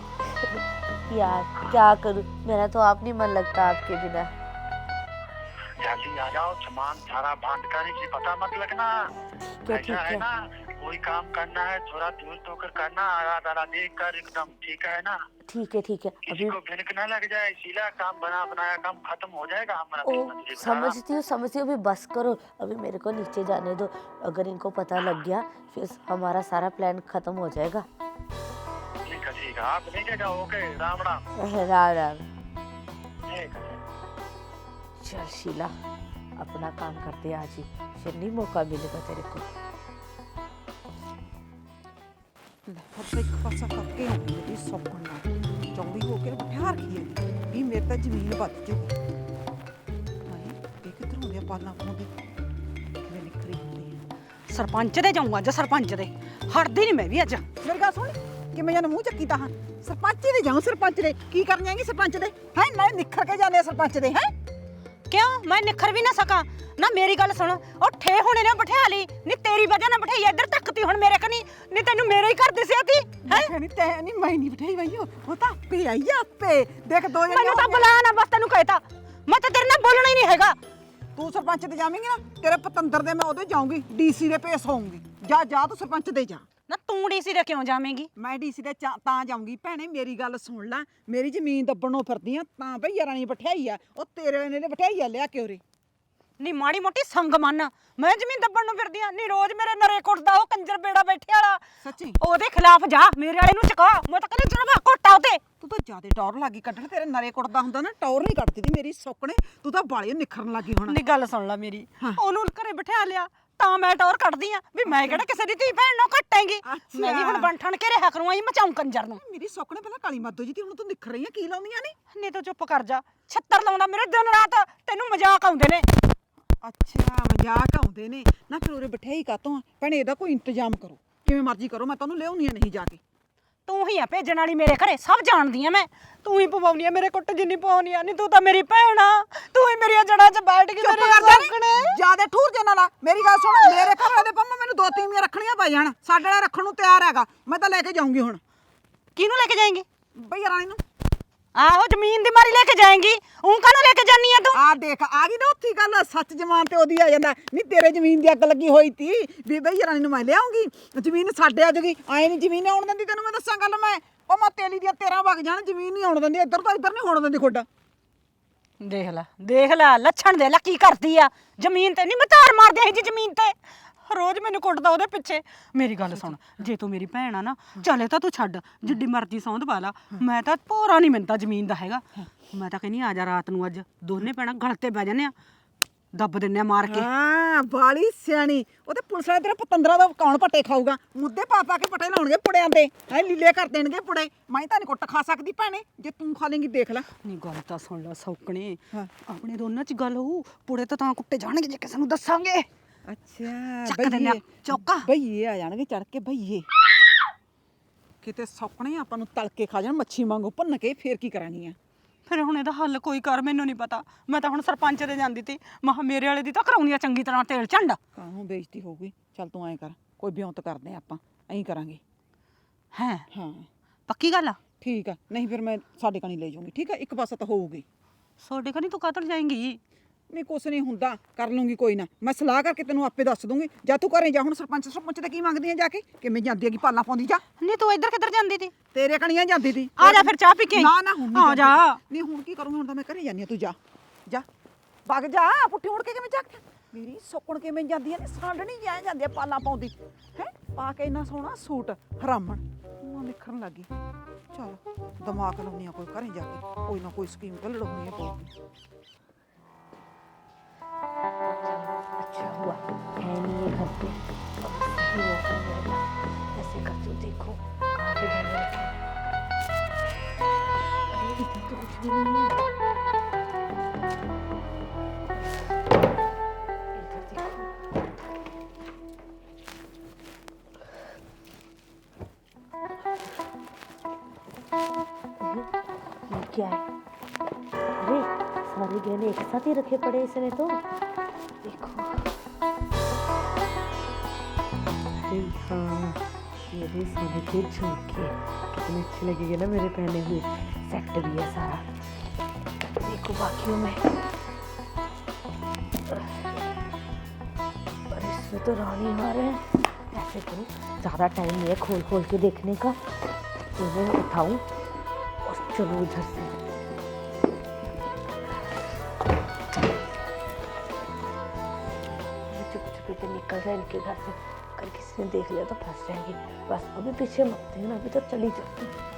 यार क्या करूँ? मेरा तो आप नहीं मन लगता आपके बिना। जल्दी आ जाओ सामान सारा बाँध कर इसे पता मत लगना। ठीक ऐसा है ना कोई काम करना है थोड़ा दूर तो कर करना आरा दारा देख कर एकदम ठीक है ना? ठीक है ठीक है। अभी को भिनक ना लग जाए शीला काम बना बनाया काम खत्म हो जाएगा हमारा ओ समझती हूँ समझती हूँ अभी बस करो अभी मेरे को नीचे जाने दो। अगर इनको पता लग गया फिर हमारा सारा प्लान खत्म हो जाएगा। ठीक है ठीक है आप नीचे जाओ ओके राम राम राम राम ठीक है। चल शीला अपना काम करते आज ही फिर नहीं मौका मिलेगा तेरे को ਲੈ ਹਰ ਤਾਂ ਇੱਕ ਪਾਸਾ ਕਰਕੇ ਆਉਂਦੀ ਹੈ ਸੌਕਣ ਨਾਲ ਚੌੜੀ ਹੋ ਕੇ ਬਿਠਾ ਰੱਖੀ ਹੈ ਵੀ ਮੇਰੇ ਤਾਂ ਜ਼ਮੀਨ ਵੱਧ ਜੂਗੀ ਹਾਏ ਇਹ ਕਿੱਧਰ ਹੋ ਗਿਆ ਪਾਲਣਾ ਪਾਉਂਦੀ ਕਿਵੇਂ ਨਿਕਲੀ ਹੁੰਦੀ ਹੈ ਸਰਪੰਚ ਦੇ ਜਾਊਂ ਅੱਜ ਸਰਪੰਚ ਦੇ ਹਟਦੀ ਨਹੀਂ ਮੈਂ ਵੀ ਅੱਜ ਮੇਰੀ ਗੱਲ ਸੁਣ ਕਿਵੇਂ ਜਾਨ ਮੂੰਹ ਚੱਕੀ ਤਾਂ ਹਾਂ ਸਰਪੰਚ ਦੇ ਜਾਉਂ ਸਰਪੰਚ ਦੇ ਕੀ ਕਰਨ ਜਾਏਂਗੀ ਸਰਪੰਚ ਦੇ ਹੈ ਨਾ ਨਿਖਰ ਕੇ ਜਾਂਦੇ ਆ ਸਰਪੰਚ ਦੇ ਹੈ ਕਿਉਂ? ਮੈਂ ਨਿਖਰ ਵੀ ਨਾ ਸਕਾਂ। ਨਾ ਮੇਰੀ ਗੱਲ ਸੁਣ। ਉਹ ਠੇ ਹੋਣੇ ਨੇ ਬਿਠਾ ਲਈ ਨਹੀਂ ਤੇਰੀ ਵਜ੍ਹਾ ਨਾਲ ਬਿਠਾਈ ਇੱਧਰ ਤੱਕਤੀ ਹੁਣ ਮੇਰੇ ਕਨੀ। ਨਹੀਂ ਤੈਨੂੰ ਮੇਰੇ ਹੀ ਘਰ ਦਿਸਿਆ ਤੀ ਹੈ? ਨਹੀਂ ਤੈ ਨਹੀਂ ਮੈਂ ਨਹੀਂ ਬਿਠਾਈ ਬਈ ਉਹ। ਤਾਂ ਆਪੇ ਆਈ ਆ ਆਪੇ। ਦੇਖ ਦੋ ਜਣੇ ਮੈਨੂੰ ਤਾਂ ਬੁਲਾ ਨਾ ਬਸ ਤੈਨੂੰ ਕਹਿਤਾ। ਮੈਂ ਤਾਂ ਤੇਰੇ ਨਾਲ ਬੋਲਣਾ ਹੀ ਨਹੀਂ ਹੈਗਾ। ਤੂੰ ਸਰਪੰਚ ਤੇ ਜਾਵੇਂਗੀ ਨਾ ਤੇਰੇ ਪਤੰਦਰ ਦੇ ਮੈਂ ਉਹਦੇ ਜਾਊਂਗੀ ਡੀਸੀ ਦੇ ਪੇਸ ਹੋਊਂਗੀ। ਜਾ ਜਾ ਤੂੰ ਸਰਪੰਚ ਦੇ ਜਾ। ਨਾ ਤੂੰ ਡੀਸੀ ਦੇ ਕਿਉਂ ਜਾਵੇਂਗੀ? ਮੈਂ ਡੀਸੀ ਦੇ ਚਾ- ਤਾਂ ਜਾਊਂਗੀ। ਭੈਣੇ ਮੇਰੀ ਗੱਲ ਸੁਣ ਲੈ। ਮੇਰੀ ਜ਼ਮੀਨ ਦੱਬਣੋਂ ਫਿਰਦੀ ਆ ਤਾਂ ਭਈ ਰਾਣੀ ਬਿਠਾਈ ਆ। ਉਹ ਤੇਰੇ ਨੇ ਬਿਠਾਈ ਆ ਲਿਆ ਕੇ ਉਰੇ। ਨੀ ਮਾੜੀ ਮੋਟੀ ਸੰਗ ਮੰਨ। ਮੈਂ ਜ਼ਮੀਨ ਦੱਬਣ ਨੂੰ ਫਿਰਦੀ ਆ ਨੀ ਰੋਜ਼ ਮੇਰੇ ਨਰੇ ਕੁੱਟਦਾ ਉਹ ਕੰਜਰ ਬੇੜਾ ਬੈਠੇ ਵਾਲਾ। ਸੱਚੀ? ਉਹਦੇ ਖਿਲਾਫ ਜਾ ਮੇਰੇ ਵਾਲੇ ਨੂੰ ਚਕਾ। ਮੈਂ ਤਾਂ ਕਹਿੰਦੀ ਜਿਹੜਾ ਕੋਟਾ ਉਤੇ ਤੂੰ ਤਾਂ ਜਿਆਦੇ ਟੌਰ ਲੱਗੀ ਕੱਢਣ ਤੇਰੇ ਨਰੇ ਕੁੱਟਦਾ ਹੁੰਦਾ ਨਾ ਟੌਰ ਨਹੀਂ ਕੱਢਦੀ ਦੀ ਮੇਰੀ ਸੌਕਣੇ ਤੂੰ ਤਾਂ ਬਾਲੀ ਨਿਖਰਨ ਲੱਗੀ ਹੁਣ। ਨੀ ਗੱਲ ਸੁਣ ਲੈ ਮੇਰੀ। ਉਹਨੂੰ ਘਰੇ ਬਿਠਾ ਲਿਆ। ਤਾਂ ਮੈਂ ਟੌਰ ਕੱਢਦੀ ਆ ਵੀ ਮੈਂ ਕਿਹੜਾ ਕਿਸੇ ਦੀ ਧੀ ਭੈਣ ਨੂੰ ਘਟਾਂਗੀ ਮੈਂ ਵੀ ਹੁਣ ਅੱਛਾ। ਬਣ ਠਣ ਕੇ ਰਿਹਾ ਕਰੂੰ ਆਈ ਮਚਾਉਂ ਕੰਜਰ ਨੂੰ। ਮੇਰੀ ਸੌਕਣੇ ਪਹਿਲਾਂ ਕਾਲੀ ਮਾਦੋ ਜੀ ਤੇ ਹੁਣ ਤੂੰ ਨਿਖਰ ਰਹੀ ਆ ਕੀ ਲਾਉਂਦੀਆਂ ਨੇ? ਨਹੀਂ ਤੂੰ ਚੁੱਪ ਕਰ ਜਾ। ਛੱਤਰ ਲਾਉਂਦਾ ਮੇਰੇ ਦਿਨ ਰਾਤ ਤੈਨੂੰ ਮਜ਼ਾਕ ਆਉਂਦੇ ਨੇ। ਅੱਛਾ ਮਜ਼ਾਕ ਆਉਂਦੇ ਨੇ। ਨਾ ਫਿਰ ਉਰੇ ਬਿਠਾਈ ਕਾਤੋਂ ਆ? ਭੈਣੇ ਇਹਦਾ ਕੋਈ ਇੰਤਜ਼ਾਮ ਕਰੋ। ਕਿਵੇਂ ਮਰਜ਼ੀ ਕਰੋ ਮੈਂ ਤੁਹਾਨੂੰ ਲਿਆਉਣੀ ਨਹੀਂ ਜਾ ਕੇ। ਤੂੰ ਹੀ ਆ ਭੇਜਣ ਵਾਲੀ ਮੇਰੇ ਘਰੇ ਸਭ ਜਾਣਦੀ ਆ ਮੈਂ। ਤੂੰ ਹੀ ਪਵਾਉਣੀ ਆ ਮੇਰੇ ਕੁੱਟ ਜਿੰਨੀ ਪਵਾਉਣੀ ਆ ਨਹੀਂ ਤੂੰ ਤਾਂ ਮੇਰੀ ਭੈਣ ਆ। ਤੂੰ ਹੀ ਮੇਰੀਆਂ ਜੜਾਂ 'ਚ ਬੈਠ ਕੇ ਚੁੱਪ ਮੇਰੇ ਕਰ ਜਾ ਸਾਹਮਣੇ ਜਿਆਦੇ ਠੂਰ ਜੇ ਨਾਲ ਮੇਰੀ ਗੱਲ ਸੁਣ ਮੇਰੇ ਘਰ ਦੇ ਪੰਮ ਮੈਨੂੰ ਦੋ ਤੀਵੀਆਂ ਰੱਖਣੀਆਂ ਪੈ ਜਾਣ। ਸਾਡੇ ਵਾਲਾ ਰੱਖਣ ਨੂੰ ਤਿਆਰ ਹੈਗਾ। ਮੈਂ ਤਾਂ ਲੈ ਕੇ ਜਾਊਂਗੀ ਹੁਣ। ਕਿਹਨੂੰ ਲੈ ਕੇ ਜਾਏਂਗੀ? ਬਈ ਰਾਣੀ ਨੂੰ। ਆਹੋ ਜ਼ਮੀਨ ਦੀ ਮਾਰੀ ਲੈ ਕੇ ਜਾਏਂਗੀ। ਉਹ ਕਾਹਨੂੰ ਲੈ ਕੇ ਜਾਨੀ ਆ ਤੂੰ? ਆ ਦੇਖ ਆ ਗਈ ਨਾ ਉੱਥੀ ਗੱਲ ਸੱਚ ਜਮਾਨ ਤੇ ਉਹਦੀ ਆ ਜਾਂਦਾ। ਨਹੀਂ ਤੇਰੇ ਜ਼ਮੀਨ ਦੀ ਅੱਗ ਲੱਗੀ ਹੋਈ ਤੀ। ਵੀ ਬਈ ਰਾਣੀ ਨੂੰ ਮੈਂ ਲਿਆਉਂਗੀ ਜ਼ਮੀਨ ਸਾਡੇ ਆ ਜੂਗੀ। ਆਏ ਨਹੀਂ ਜ਼ਮੀਨ ਆਉਣ ਦਿੰਦੀ ਤੈਨੂੰ ਮੈਂ ਦੱਸਾਂ ਗੱਲ ਮੈਂ। ਉਹ ਮੈਂ ਤੇਲੀ ਦੀਆਂ ਤੇਰਾ ਵਗ ਜਾਣ ਜ਼ਮੀਨ ਨਹੀਂ ਆਉਣ ਦਿੰਦੀ ਇੱਧਰ ਤੋਂ ਇੱਧਰ ਨਹੀਂ ਹੋਣ ਦਿੰਦੀ ਖੁੱਡਾ। ਦੇਖ ਲੈ ਦੇਖ ਲੈ ਲੱਛਣ ਦੇ ਲੈ ਕੀ ਕਰਦੀ ਆ। ਜ਼ਮੀਨ ਤੇ ਨਹੀਂ ਮਤਾਰ ਮਾਰਦੇ ਇਹ ਜੀ ਜ਼ਮੀਨ ਤੇ। ਰੋਜ਼ ਮੈਨੂੰ ਕੁੱਟਦਾ ਉਹਦੇ ਪਿੱਛੇ। ਮੇਰੀ ਗੱਲ ਸੁਣ ਜੇ ਤੂੰ ਮੇਰੀ ਭੈਣ ਆ ਨਾ ਚੱਲੇ ਤਾਂ ਤੂੰ ਛੱਡ ਜਿੱਡੀ ਮਰਜ਼ੀ ਸੌਂਦ ਪਾ ਲਾ। ਮੈਂ ਤਾਂ ਭੋਰਾ ਨਹੀਂ ਮਿੰਤਾ ਜ਼ਮੀਨ ਦਾ ਹੈਗਾ। ਮੈਂ ਤਾਂ ਕਹਿੰਦੀ ਆ ਜਾ ਰਾਤ ਨੂੰ ਅੱਜ ਦੋਨੇ ਭੈਣਾਂ ਗਲ ਤੇ ਬਹਿ ਜਾਂਦੇ ਆ। ਦੱਬ ਦਿੰਨੇ ਆ ਮਾਰ ਕੇ। ਹਾਂ ਬਾਲੀ ਸਿਆਣੀ। ਉਹਦੇ ਪੁਲਿਸ ਵਾਲੇ ਤੇਰਾ ਪਤੰਦਰਾ ਦਾ ਕੌਣ ਪੱਟੇ ਖਾਊਗਾ? ਮੁੱਦੇ ਪਾ ਪਾ ਕੇ ਪੱਟੇ ਲਾਉਣਗੇ ਪੁੜਿਆਂ ਦੇ। ਐ ਲੀਲੇ ਕਰ ਦੇਣਗੇ ਪੁੜੇ। ਮੈਂ ਤਾਂ ਨਹੀਂ ਕੁੱਟ ਖਾ ਸਕਦੀ ਭੈਣੇ। ਜੇ ਤੂੰ ਖਾ ਲੇਂਗੀ ਦੇਖ ਲੈ। ਨਹੀਂ ਗੱਲ ਤਾਂ ਸੁਣ ਲੈ ਸੌਕਣੇ। ਆਪਣੇ ਦੋਨਾਂ 'ਚ ਗੱਲ ਹੋਊ। ਪੁੜੇ ਤਾਂ ਤਾਂ ਕੁੱਟੇ ਜਾਣਗੇ ਜੇ ਕਿਸੇ ਨੂੰ ਦੱਸਾਂਗੇ। ਅੱਛਾ ਚੱਕ ਦਿੰਦੇ ਆ, ਚੌਕਾ। ਬਈਏ ਆ ਜਾਣਗੇ ਚੜ ਕੇ ਬਈਏ। ਕਿਤੇ ਸੌਕਣੇ ਆਪਾਂ ਨੂੰ ਤਲ ਕੇ ਖਾ ਜਾਣ ਮੱਛੀ ਵਾਂਗੂ ਭੰਨ ਕੇ ਫੇਰ ਕੀ ਕਰਾਂਗੀ ਆ? ਫਿਰ ਹੁਣ ਇਹਦਾ ਹੱਲ ਕੋਈ ਕਰ ਮੈਨੂੰ ਨਹੀਂ ਪਤਾ। ਮੈਂ ਤਾਂ ਹੁਣ ਸਰਪੰਚ ਦੇ ਜਾਂਦੀ ਤੀ। ਮਹਾ ਮੇਰੇ ਵਾਲੇ ਦੀ ਤਾਂ ਕਰਾਉਣੀ ਆ ਚੰਗੀ ਤਰ੍ਹਾਂ ਤੇਲ ਝੰਡ। ਕਾਹਨੂੰ ਬੇਇੱਜ਼ਤੀ ਹੋਊਗੀ ਚੱਲ ਤੂੰ ਐਂ ਕਰ ਕੋਈ ਬਿਉਂਤ ਕਰਦੇ ਆ ਆਪਾਂ ਐਂ ਕਰਾਂਗੇ। ਹੈ? ਹਾਂ। ਪੱਕੀ ਗੱਲ ਆ? ਠੀਕ ਆ ਨਹੀਂ ਫਿਰ ਮੈਂ ਸਾਡੇ ਕਣੀ ਲੈ ਜਾਊਂਗੀ ਠੀਕ ਆ? ਇੱਕ ਪਾਸਾ ਤਾਂ ਹੋਊਗੀ। ਸੋਡੇ ਕਨੀ ਤੂੰ ਕਾਤਲ ਜਾਏਂਗੀ? ਨਹੀਂ ਕੁਛ ਨਹੀਂ ਹੁੰਦਾ ਕਰ ਲੂੰਗੀ ਕੋਈ ਨਾ। ਮੈਂ ਸਲਾਹ ਕਰਕੇ ਤੈਨੂੰ ਆਪੇ ਦੱਸ ਦੂੰਗੀ। ਜਾਂ ਤੂੰ ਘਰੇ ਜਾ ਹੁਣ ਸਰਪੰਚ ਸਰਪੰਚ ਤੇ ਕੀ ਮੰਗਦੀ ਆ ਜਾ ਕੇ? ਕਿਵੇਂ ਜਾਂਦੀ ਹੈਗੀ ਪਾਲਾ ਪਾਉਂਦੀ ਜਾ? ਨਹੀਂ ਤੂੰ ਇੱਧਰ ਕਿੱਧਰ ਜਾਂਦੀ ਤੀ? ਤੇਰੇ ਕਣੀਆਂ ਜਾਂਦੀ ਤੀ। ਆ ਜਾ ਫਿਰ ਚਾਹ ਪੀ ਕੇ। ਨਾ ਨਾ ਹੁਣ ਆ ਜਾ। ਨਹੀਂ ਹੁਣ ਕੀ ਕਰੂੰਗੀ ਹੁਣ ਤਾਂ ਮੈਂ ਘਰੇ ਜਾਨੀ ਆ ਤੂੰ ਜਾ। ਜਾ। ਵਗ ਜਾ ਪੁੱਠੀ ਮੁੜ ਕੇ ਕਿਵੇਂ ਚੱਕ ਮੇਰੀ ਸੁੱਕਣ ਕਿਵੇਂ ਜਾਂਦੀਆਂ ਨੇ ਸਾਂਢਣੀ ਜਾਂ ਜਾਂਦੀ ਆ ਪਾਲਾਂ ਪਾਉਂਦੀ। ਹੈ? ਪਾ ਕੇ ਇੰਨਾ ਸੋਹਣਾ ਸੂਟ ਹਰਾਮਣ। ਉਹ ਨਿਖਰਨ ਲੱਗੀ ਚਲ ਦਿਮਾਗ ਲਾਉਣੀ ਆ ਕੋਈ ਘਰੇ ਜਾ ਕੇ। ਕੋਈ ਨਾ ਕੋਈ ਸਕੀਮ ਤਾਂ ਲੜਾਉਣੀ ਆ ਪਊਗੀ अच्छा हुआ है नहीं ये घर पे अब सही मौका मिलेगा ऐसे करती हूँ देखो कहाँ पे घर है अरे इधर तो कुछ भी नहीं है इधर देखो ये क्या है अरे सारे गहने एक साथ ही रखे पड़े इसने तो। देखो। हाँ ये भी सोने के झुमके। कितने अच्छे लगेंगे ना मेरे पहने हुए। सेट भी है सारा। देखो बाकियों में। अरे इसमें तो रानी हार है। ऐसे करूँ ज़्यादा टाइम नहीं है खोल खोल के देखने का। इन्हें उठाऊं और चलो उधर से। इनके घर से अगर किसी ने देख लिया तो फंस जाएंगे बस अभी पीछे मत देखना अभी तो चली जाती